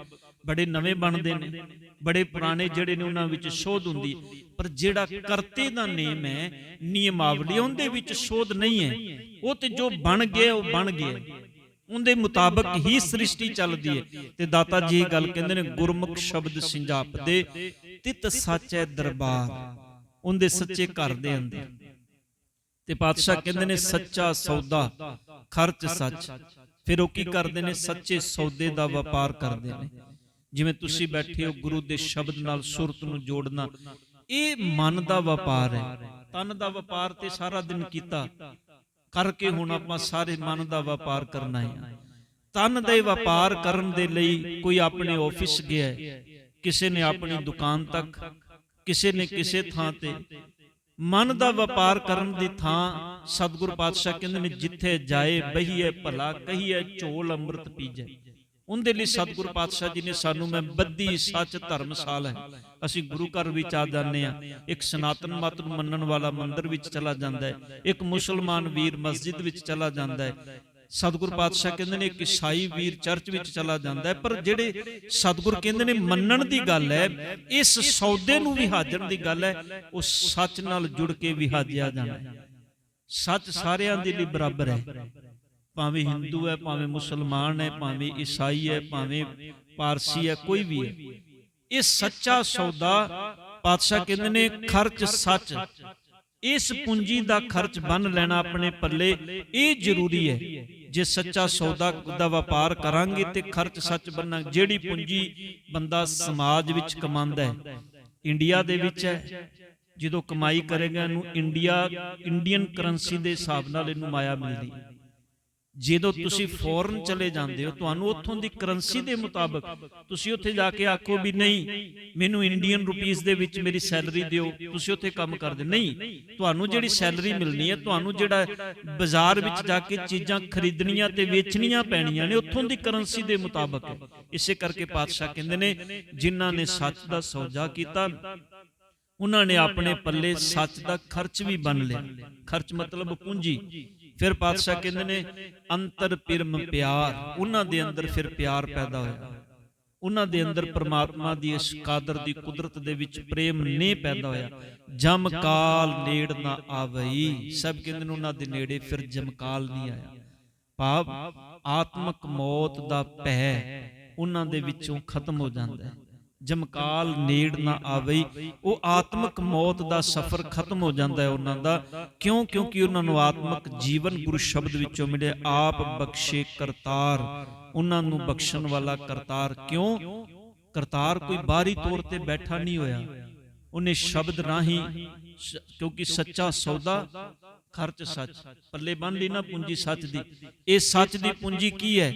ਬੜੇ ਨਵੇਂ ਬਣਦੇ ਨੇ ਬੜੇ ਪੁਰਾਣੇ ਜਿਹੜੇ ਨੇ ਉਹਨਾਂ ਵਿੱਚ ਸੋਧ ਹੁੰਦੀ ਹੈ। ਪਰ ਜਿਹੜਾ ਕਰਤੇ ਦਾ ਨੇਮ ਹੈ ਨਿਯਮਾਵਲੀ ਉਹਦੇ ਵਿੱਚ ਸੋਧ ਨਹੀਂ ਹੈ। ਉਹ ਤੇ ਜੋ ਬਣ ਗਿਆ ਉਹ ਬਣ ਗਿਆ ਉਹਦੇ ਮੁਤਾਬਕ ਹੀ ਸ੍ਰਿਸ਼ਟੀ ਚੱਲਦੀ ਹੈ। ਤੇ ਦਾਤਾ ਜੀ ਇਹ ਗੱਲ ਕਹਿੰਦੇ ਨੇ ਗੁਰਮੁਖ ਸ਼ਬਦ ਸਿੰਜਾਪਦੇ ਤਿਤ ਸੱਚੈ ਦਰਬਾਰ। ਉਹਦੇ ਸੱਚੇ ਘਰ ਦੇ ਅੰਦਰ ਤੇ ਪਾਤਸ਼ਾਹ ਕਹਿੰਦੇ ਨੇ ਸੱਚਾ ਸੌਦਾ। ਖਰਚ ਸੱਚ। ਫਿਰ ਉਹ ਕੀ ਕਰਦੇ ਨੇ? ਸੱਚੇ ਸੌਦੇ ਦਾ ਵਪਾਰ ਕਰਦੇ ਨੇ। ਜਿਵੇਂ ਤੁਸੀਂ ਬੈਠੇ ਹੋ ਗੁਰੂ ਦੇ ਸ਼ਬਦ ਨਾਲ ਸੁਰਤ ਨੂੰ ਜੋੜਨਾ। ਇਹ ਮਨ ਦਾ ਵਪਾਰ ਹੈ। ਤਨ ਦਾ ਵਪਾਰ ਤੇ ਸਾਰਾ ਦਿਨ ਕੀਤਾ। ਕਰਕੇ ਹੁਣ ਆਪਾਂ ਸਾਰੇ ਮਨ ਦਾ ਵਪਾਰ ਕਰਨਾ ਹੈ। ਤਨ ਦੇ ਵਪਾਰ ਕਰਨ ਦੇ ਲਈ ਕੋਈ ਆਪਣੇ ਆਫਿਸ ਗਿਆ ਕਿਸੇ ਨੇ ਆਪਣੀ ਦੁਕਾਨ ਤੱਕ, ਕਿਸੇ ਨੇ ਕਿਸੇ ਥਾਂ ਤੇ। ਮਨ ਦਾ ਵਪਾਰ ਕਰਨ ਦੀ ਥਾਂ ਸਤਿਗੁਰ ਪਾਤਸ਼ਾਹ ਕਹਿੰਦੇ ਨੇ, ਜਿੱਥੇ ਜਾਏ ਬਹੀਏ ਭਲਾ, ਕਹੀਏ ਝੋਲ ਅੰਮ੍ਰਿਤ ਪੀਜੇ। ਉਹਦੇ ਲਈ ਸਤਿਗੁਰ ਪਾਤਸ਼ਾਹ ਜੀ ਨੇ ਸਾਨੂੰ, ਮੈਂ ਬੱਦੀ ਸੱਚ ਧਰਮਸਾਲ ਹੈ। ਅਸੀਂ ਗੁਰੂ ਘਰ ਵਿੱਚ ਆ ਜਾਂਦੇ ਆ ਇੱਕ ਸਨਾਤਨ ਮਤ ਨੂੰ ਮੰਨਣ ਵਾਲਾ ਮੰਦਿਰ ਵਿੱਚ ਚਲਾ ਜਾਂਦਾ ਹੈ। ਇੱਕ ਮੁਸਲਮਾਨ ਵੀਰ ਮਸਜਿਦ ਵਿੱਚ ਚਲਾ ਜਾਂਦਾ ਹੈ। ਸਤਿਗੁਰ ਪਾਤਸ਼ਾਹ ਕਹਿੰਦੇ ਨੇ ਇੱਕ ਈਸਾਈ ਵੀਰ ਚਰਚ ਵਿੱਚ ਚਲਾ ਜਾਂਦਾ ਹੈ ਪਰ ਜਿਹੜੇ ਸਤਿਗੁਰ ਕਹਿੰਦੇ ਨੇ ਮੰਨਣ ਦੀ ਗੱਲ ਹੈ ਇਸ ਸੌਦੇ ਨੂੰ ਵੀ ਹਾਜ਼ਰ ਦੀ ਗੱਲ ਹੈ ਉਹ ਸੱਚ ਨਾਲ ਜੁੜ ਕੇ ਵੀ ਹਾਜ਼ਿਆ ਜਾਣਾ ਸੱਚ ਸਾਰਿਆਂ ਦੇ ਲਈ ਬਰਾਬਰ ਹੈ। ਭਾਵੇਂ ਹਿੰਦੂ ਹੈ ਭਾਵੇਂ ਮੁਸਲਮਾਨ ਹੈ ਭਾਵੇਂ ਈਸਾਈ ਹੈ ਭਾਵੇਂ ਪਾਰਸੀ ਹੈ ਕੋਈ ਵੀ ਹੈ। ਇਹ ਸੱਚਾ ਸੌਦਾ ਪਾਤਸ਼ਾਹ ਕਹਿੰਦੇ ਨੇ ਖਰਚ ਸੱਚ। ਇਸ ਪੂੰਜੀ ਦਾ ਖਰਚ ਬੰਨ ਲੈਣਾ ਆਪਣੇ ਪੱਲੇ ਇਹ ਜ਼ਰੂਰੀ ਹੈ ਜੇ ਸੱਚਾ ਸੌਦਾ ਦਾ ਵਪਾਰ ਕਰਾਂਗੇ ਤੇ ਖਰਚ ਸੱਚ ਬੰਨਾ, ਜਿਹੜੀ ਪੂੰਜੀ ਬੰਦਾ ਸਮਾਜ ਵਿੱਚ ਕਮਾਉਂਦਾ ਹੈ, ਇੰਡੀਆ ਦੇ ਵਿੱਚ ਹੈ, ਜਦੋਂ ਕਮਾਈ ਕਰੇਗਾ, ਇਹਨੂੰ ਇੰਡੀਆ, ਇੰਡੀਅਨ ਕਰੰਸੀ ਦੇ ਹਿਸਾਬ ਨਾਲ ਇਹਨੂੰ ਮਾਇਆ ਮਿਲਦੀ ਹੈ। ਜਦੋਂ ਤੁਸੀਂ ਫੋਰਨ ਚਲੇ ਜਾਂਦੇ ਹੋ ਤੁਹਾਨੂੰ ਉੱਥੋਂ ਦੀ ਕਰੰਸੀ ਦੇ ਮੁਤਾਬਕ ਤੁਸੀਂ ਉੱਥੇ ਜਾ ਕੇ ਆਖੋ ਵੀ ਨਹੀਂ ਮੈਨੂੰ ਇੰਡੀਅਨ ਰੁਪੀਸ ਦੇ ਵਿੱਚ ਮੇਰੀ ਸੈਲਰੀ ਦਿਓ ਤੁਸੀਂ ਉੱਥੇ ਕੰਮ ਕਰਦੇ। ਨਹੀਂ ਤੁਹਾਨੂੰ ਜਿਹੜੀ ਸੈਲਰੀ ਮਿਲਣੀ ਹੈ ਤੁਹਾਨੂੰ ਜਿਹੜਾ ਬਾਜ਼ਾਰ ਵਿੱਚ ਜਾ ਕੇ ਚੀਜ਼ਾਂ ਖਰੀਦਣੀਆਂ ਤੇ ਵੇਚਣੀਆਂ ਪੈਣੀਆਂ ਨੇ ਉੱਥੋਂ ਦੀ ਕਰੰਸੀ ਦੇ ਮੁਤਾਬਕ। ਹੈ। ਇਸੇ ਕਰਕੇ ਪਾਤਸ਼ਾਹ ਕਹਿੰਦੇ ਨੇ ਜਿਨ੍ਹਾਂ ਨੇ ਸੱਚ ਦਾ ਸੌਦਾ ਕੀਤਾ ਉਹਨਾਂ ਨੇ ਆਪਣੇ ਪੱਲੇ ਸੱਚ ਦਾ ਖਰਚ ਵੀ ਬੰਨ ਲਿਆ। ਖਰਚ ਮਤਲਬ ਪੂੰਜੀ ਫਿਰ ਪਾਤਸ਼ਾਹ ਕਹਿੰਦੇ ਨੇ ਅੰਤਰ ਪਿਰਮ ਪਿਆਰ। ਉਹਨਾਂ ਦੇ ਅੰਦਰ ਫਿਰ ਪਿਆਰ ਪੈਦਾ ਹੋਇਆ। ਉਹਨਾਂ ਦੇ ਅੰਦਰ ਪ੍ਰਮਾਤਮਾ ਦੀ ਇਸ ਕਾਦਰ ਦੀ ਕੁਦਰਤ ਦੇ ਵਿੱਚ ਪ੍ਰੇਮ ਨਹੀਂ ਪੈਦਾ ਹੋਇਆ। ਜਮਕਾਲ ਨੇੜ ਨਾ ਆਵਈ। ਸਭ ਕਹਿੰਦੇ ਨੇ ਉਹਨਾਂ ਦੇ ਨੇੜੇ ਫਿਰ ਜਮਕਾਲ ਨਹੀਂ ਆਇਆ। ਭਾਵ ਆਤਮਕ ਮੌਤ ਦਾ ਭੈ ਉਹਨਾਂ ਦੇ ਵਿੱਚੋਂ ਖਤਮ ਹੋ। ਜਾਂਦਾ ਹੈ। ਜਮਕਾਲ ਨੇੜ ਨਾ ਆਵਈ, ਉਹ ਆਤਮਕ ਮੌਤ ਦਾ ਸਫ਼ਰ ਖਤਮ ਹੋ ਜਾਂਦਾ ਹੈ ਉਹਨਾਂ ਦਾ। ਕਿਉਂ? ਕਿਉਂਕਿ ਉਹਨਾਂ ਨੂੰ ਆਤਮਕ ਜੀਵਨ ਗੁਰੂ ਸ਼ਬਦ ਵਿੱਚੋਂ ਮਿਲਿਆ, ਆਪ ਬਖਸ਼ੇ ਕਰਤਾਰ। ਉਹਨਾਂ ਨੂੰ ਬਖਸ਼ਣ ਵਾਲਾ ਕਰਤਾਰ ਕਿਉਂ? ਕਰਤਾਰ ਕੋਈ ਬਾਹਰੀ ਤੌਰ ਤੇ ਬੈਠਾ ਨਹੀਂ ਹੋਇਆ। ਉਹਨੇ ਸ਼ਬਦ ਰਾਹੀਂ ਕਿਉਂਕਿ ਸੱਚਾ ਸੌਦਾ, ਖਰਚ ਸੱਚ, ਪੱਲੇ ਬੰਨ ਲਈ ਨਾ ਪੂੰਜੀ ਸੱਚ ਦੀ। ਇਹ ਸੱਚ ਦੀ ਪੂੰਜੀ ਕੀ ਹੈ?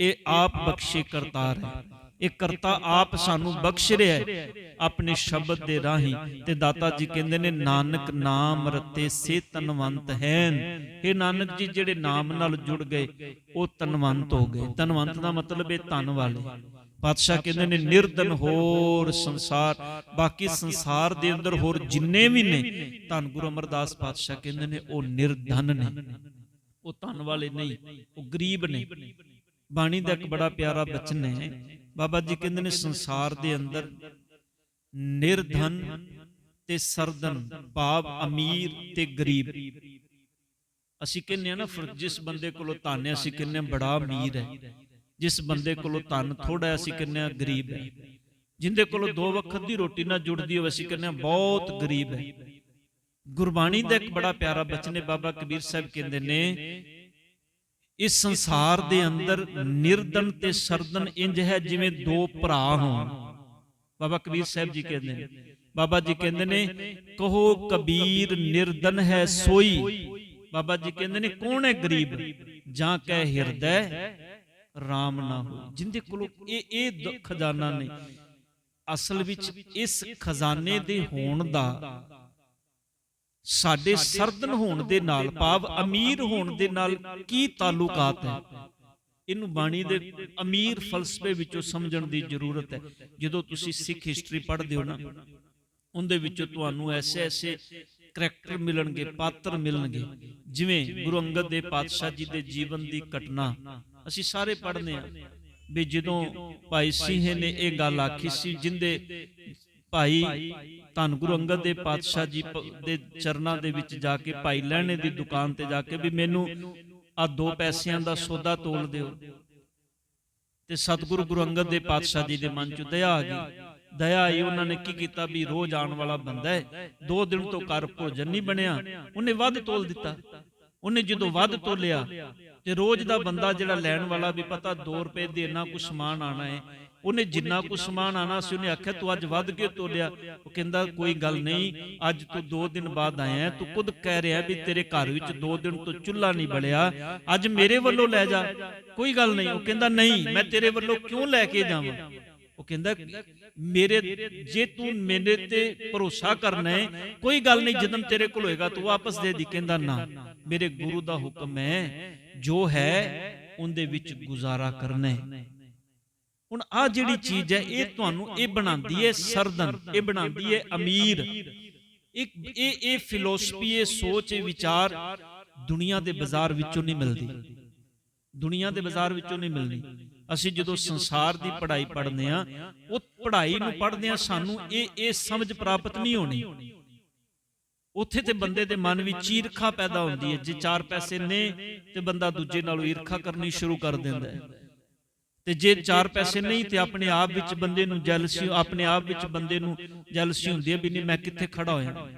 ਇਹ ਆਪ ਬਖਸ਼ੇ ਕਰਤਾਰ ਹੈ। ਇਹ ਕਰਤਾ ਆਪ ਸਾਨੂੰ ਬਖਸ਼ ਰਿਹਾ ਹੈ। ਆਪਣੇ ਸ਼ਬਦ ਦੇ ਰਾਹੀਂ ਤੇ ਦਾਤਾ ਜੀ ਕਹਿੰਦੇ ਨੇ ਨਾਨਕ ਨਾਮ ਰਤੇ ਸੇ ਤਨਵੰਤ ਹੈਨ। ਇਹ ਨਾਨਕ ਜੀ ਜਿਹੜੇ ਨਾਮ ਨਾਲ ਜੁੜ ਗਏ ਉਹ ਤਨਵੰਤ ਹੋ ਗਏ। ਤਨਵੰਤ ਦਾ ਮਤਲਬ ਇਹ ਧਨ ਵਾਲੇ। ਪਾਤਸ਼ਾਹ ਕਹਿੰਦੇ ਨੇ ਨਿਰਧਨ ਹੋਰ ਸੰਸਾਰ। ਬਾਕੀ ਸੰਸਾਰ ਦੇ ਅੰਦਰ ਹੋਰ ਜਿੰਨੇ ਵੀ ਨੇ ਧੰਨ ਗੁਰੂ ਅਮਰਦਾਸ ਪਾਤਸ਼ਾਹ ਕਹਿੰਦੇ ਨੇ ਉਹ ਨਿਰਧਨ ਨੇ। ਉਹ ਧਨ ਵਾਲੇ ਨਹੀਂ ਉਹ ਗਰੀਬ ਨੇ। ਬਾਣੀ ਦਾ ਇੱਕ ਬੜਾ ਪਿਆਰਾ ਬਚਨ ਹੈ ਬਾਬਾ ਜੀ ਕਹਿੰਦੇ ਨੇ ਸੰਸਾਰ ਦੇ ਅੰਦਰ ਨਿਰਧਨ ਤੇ ਸਰਦਨ ਭਾਵ ਅਮੀਰ ਤੇ ਗਰੀਬ। ਅਸੀਂ ਕਹਿੰਦੇ ਆ ਨਾ ਜਿਸ ਬੰਦੇ ਕੋਲੋਂ ਧਨ ਹੈ, ਅਸੀਂ ਕਹਿੰਦੇ ਬੜਾ ਅਮੀਰ ਹੈ। ਜਿਸ ਬੰਦੇ ਕੋਲੋਂ ਧਨ ਥੋੜਾ ਹੈ, ਅਸੀਂ ਕਹਿੰਦੇ ਆ ਗਰੀਬ ਹੈ। ਜਿੰਦੇ ਕੋਲੋਂ ਦੋ ਵਕਤ ਦੀ ਰੋਟੀ ਨਾਲ ਜੁੜਦੀ ਹੋਵੇ, ਅਸੀਂ ਕਹਿੰਦੇ ਆ ਬਹੁਤ ਗਰੀਬ ਹੈ। ਗੁਰਬਾਣੀ ਦਾ ਇੱਕ ਬੜਾ ਪਿਆਰਾ ਬਚਨ ਹੈ, ਬਾਬਾ ਕਬੀਰ ਸਾਹਿਬ ਕਹਿੰਦੇ ਨੇ ਇਸ ਸੰਸਾਰ ਦੇ ਅੰਦਰ ਨਿਰਦਨ ਤੇ ਸਰਦਨ ਇੰਜ ਹੈ ਜਿਵੇਂ ਦੋ ਭਰਾ ਹੋਣ। ਬਾਬਾ ਕਬੀਰ ਸਾਹਿਬ ਜੀ ਕਹਿੰਦੇ ਨੇ, ਬਾਬਾ ਜੀ ਕਹਿੰਦੇ ਨੇ, ਕਹੋ ਕਬੀਰ ਨਿਰਦਨ ਹੈ ਸੋਈ। ਬਾਬਾ ਜੀ ਕਹਿੰਦੇ ਨੇ, ਕੌਣ ਹੈ ਗਰੀਬ? ਜਾਂ ਕਹਿ ਹਿਰਦੈ, ਰਾਮ ਨਾ ਹੋ। ਜਿੰਦੇ ਕੋਲ ਇਹ ਇਹ ਖਜ਼ਾਨਾ ਨੇ। ਅਸਲ ਵਿੱਚ ਇਸ ਖਜ਼ਾਨੇ ਦੇ ਹੋਣ ਦਾ ਸਾਡੇ ਸਰਦਨ ਹੋਣ ਦੇ ਨਾਲ ਭਾਵ ਅਮੀਰ ਹੋਣ ਦੇ ਨਾਲ ਕੀ ਤਾਲੁਕਾਤ ਹੈ? ਇਹਨੂੰ ਬਾਣੀ ਦੇ ਅਮੀਰ ਫਲਸਫੇ ਵਿੱਚੋਂ ਸਮਝਣ ਦੀ ਜ਼ਰੂਰਤ ਹੈ। ਜਦੋਂ ਤੁਸੀਂ ਸਿੱਖ ਹਿਸਟਰੀ ਪੜ੍ਹਦੇ ਹੋ ਨਾ ਉਹਦੇ ਵਿੱਚੋਂ ਤੁਹਾਨੂੰ ਐਸੇ ਐਸੇ ਕਰੈਕਟਰ ਮਿਲਣਗੇ ਪਾਤਰ ਮਿਲਣਗੇ। ਜਿਵੇਂ ਗੁਰੂ ਅੰਗਦ ਦੇ ਪਾਤਸ਼ਾਹ ਜੀ ਦੇ ਜੀਵਨ ਦੀ ਘਟਨਾ। ਅਸੀਂ ਸਾਰੇ ਪੜ੍ਹਨੇ ਆ ਵੀ ਜਦੋਂ ਭਾਈ ਸਿੰਘ ਨੇ ਇਹ ਗੱਲ ਆਖੀ ਸੀ ਜਿੰਦੇ ਭਾਈ ਧੰਨ ਗੁਰੂ ਅੰਗਦ ਦੇ ਪਾਤਸ਼ਾਹ ਜੀ ਦੇ ਚਰਨਾਂ ਦੇ ਵਿੱਚ ਜਾ ਕੇ ਭਾਈ ਲਹਿਣੇ ਦੀ ਦੁਕਾਨ ਤੇ ਜਾ ਕੇ ਵੀ ਮੈਨੂੰ ਆ ਦੋ ਪੈਸਿਆਂ ਦਾ ਸੌਦਾ ਤੋਲ ਦਿਓ। ਤੇ ਸਤਿਗੁਰੂ ਗੁਰੂ ਅੰਗਦ ਦੇ ਪਾਤਸ਼ਾਹ ਜੀ ਦੇ ਮਨ 'ਚ ਦਇਆ ਆ ਗਈ। ਦਇਆ ਆਈ, ਉਹਨਾਂ ਨੇ ਕੀ ਕੀਤਾ ਵੀ ਰੋਜ਼ ਆਉਣ ਵਾਲਾ ਬੰਦਾ ਹੈ, ਦੋ ਦਿਨ ਤੋਂ ਘਰ ਭੋਜਨ ਨਹੀਂ ਬਣਿਆ। ਉਹਨੇ ਵੱਧ ਤੋਲ ਦਿੱਤਾ। ਉਹਨੇ ਜਦੋਂ ਵੱਧ ਤੋਲਿਆ, ਤੇ ਰੋਜ਼ ਦਾ ਬੰਦਾ ਜਿਹੜਾ ਲੈਣ ਵਾਲਾ ਵੀ ਪਤਾ 2 ਰੁਪਏ ਦੇ ਇੰਨਾ ਕੁ ਸਮਾਨ ਆਣਾ ਹੈ ਉਹਨੇ ਜਿੰਨਾ ਕੁ ਸਮਾਨ ਆਣਾ ਸੀ, ਉਹਨੇ ਆਖਿਆ, ਤੂੰ ਅੱਜ ਵੱਧ ਕੇ ਤੋਲਿਆ। ਉਹ ਕਹਿੰਦਾ, ਕੋਈ ਗੱਲ ਨਹੀਂ, ਅੱਜ ਤੂੰ 2 ਦਿਨ ਬਾਅਦ ਆਇਆ ਤੂੰ ਖੁਦ ਕਹਿ ਰਿਹਾ ਵੀ ਤੇਰੇ ਘਰ ਵਿੱਚ 2 ਦਿਨ ਤੋਂ ਚੁੱਲ੍ਹਾ ਨਹੀਂ ਬਲਿਆ। ਅੱਜ ਮੇਰੇ ਵੱਲੋਂ ਲੈ ਜਾ। ਕੋਈ ਗੱਲ ਨਹੀਂ। ਉਹ ਕਹਿੰਦਾ, ਨਹੀਂ, ਮੈਂ ਤੇਰੇ ਵੱਲੋਂ ਕਿਉਂ ਲੈ ਕੇ ਜਾਵਾਂ? ਉਹ ਕਹਿੰਦਾ, ਮੇਰੇ, ਜੇ ਤੂੰ ਮੇਰੇ ਤੇ ਭਰੋਸਾ ਕਰਨਾ ਹੈ, ਕੋਈ ਗੱਲ ਨਹੀਂ, ਜਦੋਂ ਤੇਰੇ ਕੋਲ ਹੋਏਗਾ, ਤੂੰ ਵਾਪਸ ਦੇ ਦੀ। ਕਹਿੰਦਾ, ਨਾ, ਮੇਰੇ ਗੁਰੂ ਦਾ ਹੁਕਮ ਹੈ, ਜੋ ਹੈ, ਉਹਦੇ ਵਿੱਚ ਗੁਜ਼ਾਰਾ ਕਰਨਾ ਹੈ। ਹੁਣ ਆ ਜਿਹੜੀ ਚੀਜ਼ ਹੈ, ਇਹ ਤੁਹਾਨੂੰ ਇਹ ਬਣਾਉਂਦੀ ਹੈ ਸਰਦਨ, ਇਹ ਬਣਾਉਂਦੀ ਹੈ ਅਮੀਰ। ਇੱਕ ਇਹ ਇਹ ਫਿਲਾਸਫੀ, ਇਹ ਸੋਚ, ਇਹ ਵਿਚਾਰ ਦੁਨੀਆ ਦੇ ਬਾਜ਼ਾਰ ਵਿੱਚੋਂ ਨਹੀਂ ਮਿਲਦੀ। ਦੁਨੀਆ ਦੇ ਬਾਜ਼ਾਰ ਵਿੱਚੋਂ ਨਹੀਂ ਮਿਲਦੀ। ਅਸੀਂ ਜਦੋਂ ਸੰਸਾਰ ਦੀ ਪੜ੍ਹਾਈ ਪੜ੍ਹਦੇ ਆ ਉਹ ਪੜ੍ਹਾਈ ਨੂੰ ਪੜ੍ਹਦੇ ਆ ਸਾਨੂੰ ਇਹ ਇਹ ਸਮਝ ਪ੍ਰਾਪਤ ਨਹੀਂ ਹੋਣੀ। ਉੱਥੇ ਤੇ ਬੰਦੇ ਦੇ ਮਨ ਵਿੱਚ ਈਰਖਾ ਪੈਦਾ ਹੁੰਦੀ ਹੈ। ਜੇ ਚਾਰ ਪੈਸੇ ਨੇ, ਤੇ ਬੰਦਾ ਦੂਜੇ ਨਾਲੋਂ ਈਰਖਾ ਕਰਨੀ ਸ਼ੁਰੂ ਕਰ ਦਿੰਦਾ ਹੈ। ਤੇ ਜੇ ਚਾਰ ਪੈਸੇ ਨਹੀਂ ਤੇ ਆਪਣੇ ਆਪ ਵਿੱਚ ਬੰਦੇ ਨੂੰ ਜੈਲਸੀ ਆਪਣੇ ਆਪ ਵਿੱਚ ਬੰਦੇ ਨੂੰ ਜੈਲਸੀ ਹੁੰਦੀ ਹੈ ਵੀ ਨਹੀਂ, ਮੈਂ ਕਿੱਥੇ ਖੜਾ ਹੋਇਆ?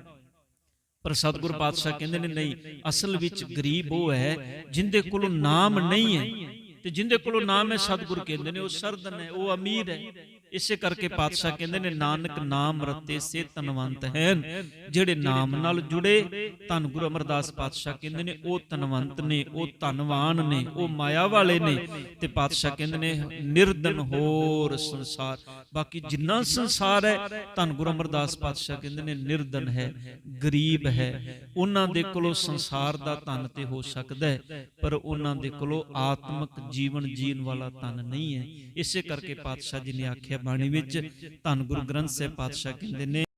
ਪਰ ਸਤਿਗੁਰ ਪਾਤਸ਼ਾਹ ਕਹਿੰਦੇ ਨੇ, ਨਹੀਂ, ਅਸਲ ਵਿੱਚ ਗਰੀਬ ਉਹ ਹੈ ਜਿੰਦੇ ਕੋਲੋਂ ਨਾਮ ਨਹੀਂ ਹੈ ਤੇ ਜਿੰਦੇ ਕੋਲੋਂ ਨਾਮ ਹੈ ਸਤਿਗੁਰ ਕਹਿੰਦੇ ਨੇ, ਉਹ ਸਰਦਨ ਹੈ, ਉਹ ਅਮੀਰ ਹੈ। ਇਸੇ ਕਰਕੇ ਪਾਤਸ਼ਾਹ ਕਹਿੰਦੇ ਨੇ ਨਾਨਕ ਨਾਮ ਰਤੇ ਸੇ ਤਨਵੰਤ ਹਨ। ਜਿਹੜੇ ਨਾਮ ਨਾਲ ਜੁੜੇ ਧੰਨ ਗੁਰੂ ਅਮਰਦਾਸ ਪਾਤਸ਼ਾਹ ਕਹਿੰਦੇ ਨੇ ਉਹ ਤਨਵੰਤ ਨੇ ਉਹ ਧਨਵਾਨ ਨੇ ਉਹ ਮਾਇਆ ਵਾਲੇ ਨੇ ਤੇ ਪਾਤਸ਼ਾਹ ਕਹਿੰਦੇ ਨੇ ਨਿਰਦਨ ਹੋਰ ਸੰਸਾਰ। ਬਾਕੀ ਜਿੰਨਾ ਸੰਸਾਰ ਹੈ ਧੰਨ ਗੁਰੂ ਅਮਰਦਾਸ ਪਾਤਸ਼ਾਹ ਕਹਿੰਦੇ ਨੇ ਨਿਰਦਨ ਹੈ ਗਰੀਬ ਹੈ। ਉਹਨਾਂ ਦੇ ਕੋਲੋਂ ਸੰਸਾਰ ਦਾ ਧਨ ਤੇ ਹੋ ਸਕਦਾ ਹੈ ਪਰ ਉਹਨਾਂ ਦੇ ਕੋਲੋਂ ਆਤਮਿਕ ਜੀਵਨ ਜੀਣ ਵਾਲਾ ਧਨ ਨਹੀਂ ਹੈ ਇਸੇ ਕਰਕੇ ਪਾਤਸ਼ਾਹ ਜੀ ਨੇ ਆਖਿਆ ਬਾਣੀ ਵਿੱਚ ਧੰਨ ਗੁਰੂ ਗ੍ਰੰਥ ਸਾਹਿਬ ਪਾਤਸ਼ਾਹ ਕਹਿੰਦੇ ਨੇ।